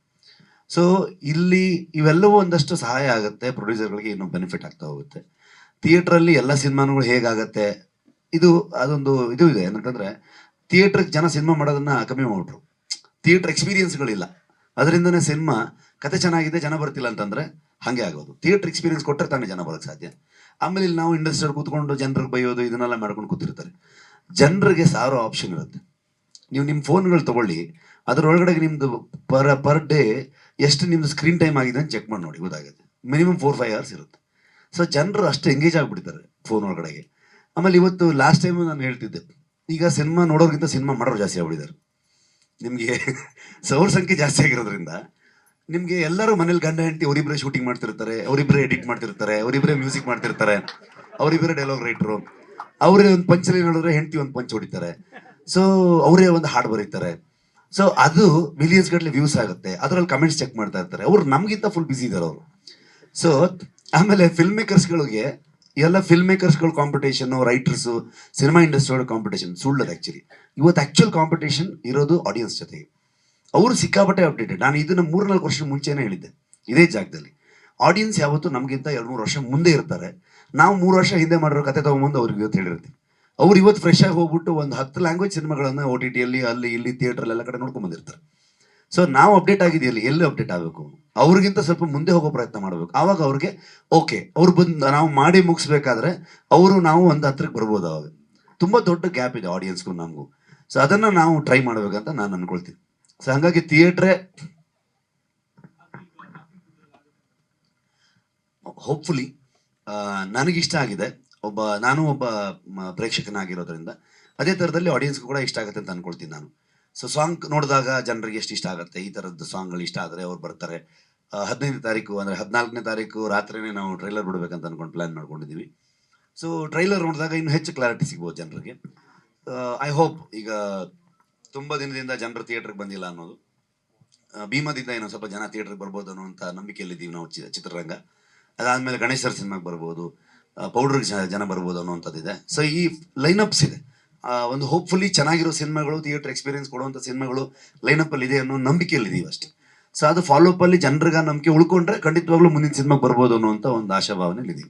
ಸೊ ಇಲ್ಲಿ ಇವೆಲ್ಲವೂ ಒಂದಷ್ಟು ಸಹಾಯ ಆಗುತ್ತೆ ಪ್ರೊಡ್ಯೂಸರ್ಗಳಿಗೆ ಇನ್ನೂ ಬೆನಿಫಿಟ್ ಆಗ್ತಾ ಹೋಗುತ್ತೆ. ಥಿಯೇಟ್ರಲ್ಲಿ ಎಲ್ಲ ಸಿನಿಮಾನುಗಳು ಹೇಗಾಗತ್ತೆ, ಇದು ಅದೊಂದು ಇದು ಇದೆ. ಏನಂತಂದ್ರೆ ಥಿಯೇಟ್ರಿಗೆ ಜನ ಸಿನಿಮಾ ಮಾಡೋದನ್ನ ಕಮ್ಮಿ ಮಾಡ್ಬಿಟ್ರು. ಥಿಯೇಟರ್ ಎಕ್ಸ್ಪೀರಿಯನ್ಸ್ಗಳಿಲ್ಲ ಅದರಿಂದನೇ ಸಿನಿಮಾ ಕತೆ ಚೆನ್ನಾಗಿದೆ, ಜನ ಬರ್ತಿಲ್ಲ ಅಂತಂದ್ರೆ ಹಾಗೆ ಆಗೋದು. ಥಿಯೇಟರ್ ಎಕ್ಸ್ಪೀರಿಯನ್ಸ್ ಕೊಟ್ಟರೆ ತಾನೇ ಜನ ಬರೋಕ್ಕೆ ಸಾಧ್ಯ. ಆಮೇಲೆ ಇಲ್ಲಿ ನಾವು ಇಂಡಸ್ಟ್ರಿಯಲ್ಲಿ ಕೂತ್ಕೊಂಡು ಜನರಿಗೆ ಬೈಯೋದು, ಇದನ್ನೆಲ್ಲ ಮಾಡ್ಕೊಂಡು ಕೂತಿರ್ತಾರೆ. ಜನರಿಗೆ ಸಾವಿರ ಆಪ್ಷನ್ ಇರುತ್ತೆ. ನೀವು ನಿಮ್ಮ ಫೋನ್ಗಳು ತಗೊಳ್ಳಿ, ಅದರೊಳಗಡೆ ನಿಮ್ಮದು ಪರ್ ಪರ್ ಡೇ ಎಷ್ಟು ನಿಮ್ಮದು ಸ್ಕ್ರೀನ್ ಟೈಮ್ ಆಗಿದೆ ಅಂತ ಚೆಕ್ ಮಾಡಿ ನೋಡಿ, ಗೊತ್ತಾಗುತ್ತೆ. ಮಿನಿಮಮ್ ಫೋರ್, ಫೈವ್ ಅವರ್ಸ್ ಇರುತ್ತೆ. ಸೊ ಜನರು ಅಷ್ಟು ಎಂಗೇಜ್ ಆಗಿಬಿಡ್ತಾರೆ ಫೋನ್ ಒಳಗಡೆಗೆ. ಆಮೇಲೆ ಇವತ್ತು ಲಾಸ್ಟ್ ಟೈಮ್ ನಾನು ಹೇಳ್ತಿದ್ದೆ, ಈಗ ಸಿನಿಮಾ ನೋಡೋರ್ಗಿಂತ ಸಿನಿಮಾ ಮಾಡೋರು ಜಾಸ್ತಿ ಆಗ್ಬಿಟ್ಟಿದ್ದಾರೆ. ನಿಮಗೆ ಸೌರ ಸಂಖ್ಯೆ ಜಾಸ್ತಿ ಆಗಿರೋದ್ರಿಂದ ನಿಮಗೆ ಎಲ್ಲರೂ ಮನೇಲಿ ಗಂಡ, ಹೆಂಡತಿ, ಅವರಿಬ್ಬರೇ ಶೂಟಿಂಗ್ ಮಾಡ್ತಿರ್ತಾರೆ, ಅವರಿಬ್ಬರೇ ಎಡಿಟ್ ಮಾಡ್ತಿರ್ತಾರೆ, ಅವರಿಬ್ಬರೇ ಮ್ಯೂಸಿಕ್ ಮಾಡ್ತಿರ್ತಾರೆ, ಅವರಿಬ್ಬರೇ ಡೈಲಾಗ್ ರೈಟ್ರು ಅವರೇ ಒಂದು ಪಂಚಲ್ಲಿ ನೋಡಿದ್ರೆ ಹೆಂಡತಿ ಒಂದು ಪಂಚ್ ಹೊಡಿತಾರೆ. ಸೊ ಅವರೇ ಒಂದು ಹಾಡು ಬರೀತಾರೆ. ಸೊ ಅದು ಮಿಲಿಯನ್ಸ್ ಗಟ್ಟಲೆ ವ್ಯೂಸ್ ಆಗುತ್ತೆ. ಅದರಲ್ಲಿ ಕಮೆಂಟ್ಸ್ ಚೆಕ್ ಮಾಡ್ತಾ ಇರ್ತಾರೆ. ಅವ್ರು ನಮಗಿಂತ ಫುಲ್ ಬಿಸಿ ಇದ್ದಾರೆ ಅವರು. ಸೊ ಆಮೇಲೆ ಫಿಲ್ಮ್ ಮೇಕರ್ಸ್ಗಳಿಗೆ ಎಲ್ಲ film ಮೇಕರ್ಸ್ಗಳ competition writers cinema industry competition ಸುಳ್ಳದು actually ಇವತ್ತು ಆ್ಯಕ್ಚುಯಲ್ ಕಾಂಪಿಟೇಷನ್ ಇರೋದು ಆಡಿಯನ್ಸ್ ಜೊತೆಗೆ. ಅವರು ಸಿಕ್ಕಾಪಟ್ಟೆ ಅಪ್ಡೇಟೆಡ್ ನಾನು ಇದನ್ನ ಮೂರ್ನಾಲ್ಕು ವರ್ಷ ಮುಂಚೆನೇ ಹೇಳಿದ್ದೆ. ಇದೇ ಜಾಗದಲ್ಲಿ. ಆಡಿಯನ್ಸ್ ಯಾವತ್ತೂ ನಮಗಿಂತ ಎರಡು ಮೂರು ವರ್ಷ ಮುಂದೆ ಇರ್ತಾರೆ. ನಾವು ಮೂರು ವರ್ಷ ಹಿಂದೆ ಮಾಡಿರೋ ಕತೆ ತಗೊಂಬಂದು ಅವ್ರಿಗೆ ಇವತ್ತು ಹೇಳಿರ್ತೀವಿ ಅವ್ರು ಇವತ್ತು ಫ್ರೆಶ್ ಆಗಿ ಹೋಗ್ಬಿಟ್ಟು ಒಂದು ಹತ್ತು ಲ್ಯಾಂಗ್ವೇಜ್ ಸಿನಿಮಾಗಳನ್ನ ಓ ಟಿ ಟಿಯಲ್ಲಿ ಅಲ್ಲಿ ಇಲ್ಲಿ ಥಿಯೇಟ್ರಲ್ಲಿ ಎಲ್ಲ ಕಡೆ ನೋಡ್ಕೊಂಡ್ ಬಂದಿರ್ತಾರೆ. ಸೊ ನಾವು ಅಪ್ಡೇಟ್ ಆಗಿದೆಯಲ್ಲಿ, ಎಲ್ಲಿ ಅಪ್ಡೇಟ್ ಆಗಬೇಕು? ಅವ್ರಿಗಿಂತ ಸ್ವಲ್ಪ ಮುಂದೆ ಹೋಗೋ ಪ್ರಯತ್ನ ಮಾಡಬೇಕು. ಆವಾಗ ಅವ್ರಿಗೆ ಓಕೆ ಅವ್ರು ಬಂದು, ನಾವು ಮಾಡಿ ಮುಗಿಸ್ಬೇಕಾದ್ರೆ ಅವರು, ನಾವು ಒಂದು ಹತ್ರಕ್ಕೆ ಬರ್ಬೋದು ಅವಾಗ ತುಂಬ ದೊಡ್ಡ ಗ್ಯಾಪ್ ಇದೆ ಆಡಿಯನ್ಸ್ಗೂ ನಮಗೂ. ಸೊ ಅದನ್ನು ನಾವು ಟ್ರೈ ಮಾಡಬೇಕಂತ ನಾನು ಅಂದ್ಕೊಳ್ತೀನಿ ಸೊ ಹಾಗಾಗಿ ಥಿಯೇಟ್ರೇ ಹೋಪ್ಫುಲಿ ನನಗಿಷ್ಟ ಆಗಿದೆ. ಒಬ್ಬ, ನಾನು ಒಬ್ಬ ಪ್ರೇಕ್ಷಕನಾಗಿರೋದ್ರಿಂದ ಅದೇ ಥರದಲ್ಲಿ ಆಡಿಯನ್ಸ್ಗೂ ಕೂಡ ಇಷ್ಟ ಆಗುತ್ತೆ ಅಂತ ಅನ್ಕೊಳ್ತೀನಿ ನಾನು. ಸೊ ಸಾಂಗ್ ನೋಡಿದಾಗ ಜನರಿಗೆ ಎಷ್ಟು ಇಷ್ಟ ಆಗುತ್ತೆ? ಈ ಥರದ್ದು ಸಾಂಗ್ಗಳು ಇಷ್ಟ ಆದರೆ ಅವ್ರು ಬರ್ತಾರೆ. ಹದಿನೈದನೇ ತಾರೀಕು ಅಂದರೆ ಹದಿನಾಲ್ಕನೇ ತಾರೀಕು ರಾತ್ರಿನೇ ನಾವು ಟ್ರೈಲರ್ ಬಿಡಬೇಕಂತ ಅನ್ಕೊಂಡು ಪ್ಲ್ಯಾನ್ ಮಾಡ್ಕೊಂಡಿದ್ದೀವಿ ಸೊ ಟ್ರೈಲರ್ ನೋಡಿದಾಗ ಇನ್ನೂ ಹೆಚ್ಚು ಕ್ಲಾರಿಟಿ ಸಿಗ್ಬೋದು ಜನರಿಗೆ. ಐ ಹೋಪ್ ಈಗ ತುಂಬ ದಿನದಿಂದ ಜನರು ಥಿಯೇಟ್ರಿಗೆ ಬಂದಿಲ್ಲ ಅನ್ನೋದು. ಭೀಮದಿಂದ ಏನೋ ಸ್ವಲ್ಪ ಜನ ಥಿಯೇಟ್ರಿಗೆ ಬರ್ಬೋದು ಅನ್ನುವಂಥ ನಂಬಿಕೆಯಲ್ಲಿದ್ದೀವಿ ನಾವು ಚಿತ್ರರಂಗ. ಅದಾದಮೇಲೆ ಗಣೇಶ್ ಸಿನಿಮಾಗೆ ಬರ್ಬೋದು. ಪೌಡ್ರಿಗೆ ಜನ ಬರ್ಬೋದು ಅನ್ನುವಂಥದ್ದಿದೆ. ಸೊ ಈ ಲೈನಪ್ಸ್ ಇದೆ. ಒಂದು ಹೋಪ್ಫುಲಿ ಚೆನ್ನಾಗಿರೋ ಸಿನಿಮಾಗಳು ಥಿಯೇಟರ್ ಎಕ್ಸ್ಪೀರಿಯನ್ಸ್ ಕೊಡುವಂಥ ಸಿನಿಮಾಗಳು ಲೈನಪ್ಪಲ್ಲಿ ಇದೆ ಅನ್ನೋ ನಂಬಿಕೆಯಲ್ಲಿದ್ದೀವಿ ಅಷ್ಟೇ. ಸೊ ಅದು ಫಾಲೋಅಪ್ ಅಲ್ಲಿ ಜನರಿಗೆ ನಂಬಿಕೆ ಉಳ್ಕೊಂಡ್ರೆ ಖಂಡಿತವಾಗ್ಲೂ ಮುಂದಿನ ಸಿನಿಮಾಗೆ ಬರ್ಬೋದು ಅನ್ನುವಂಥ ಒಂದು ಆಶಾಭಾವನೆ ಇದೀವಿ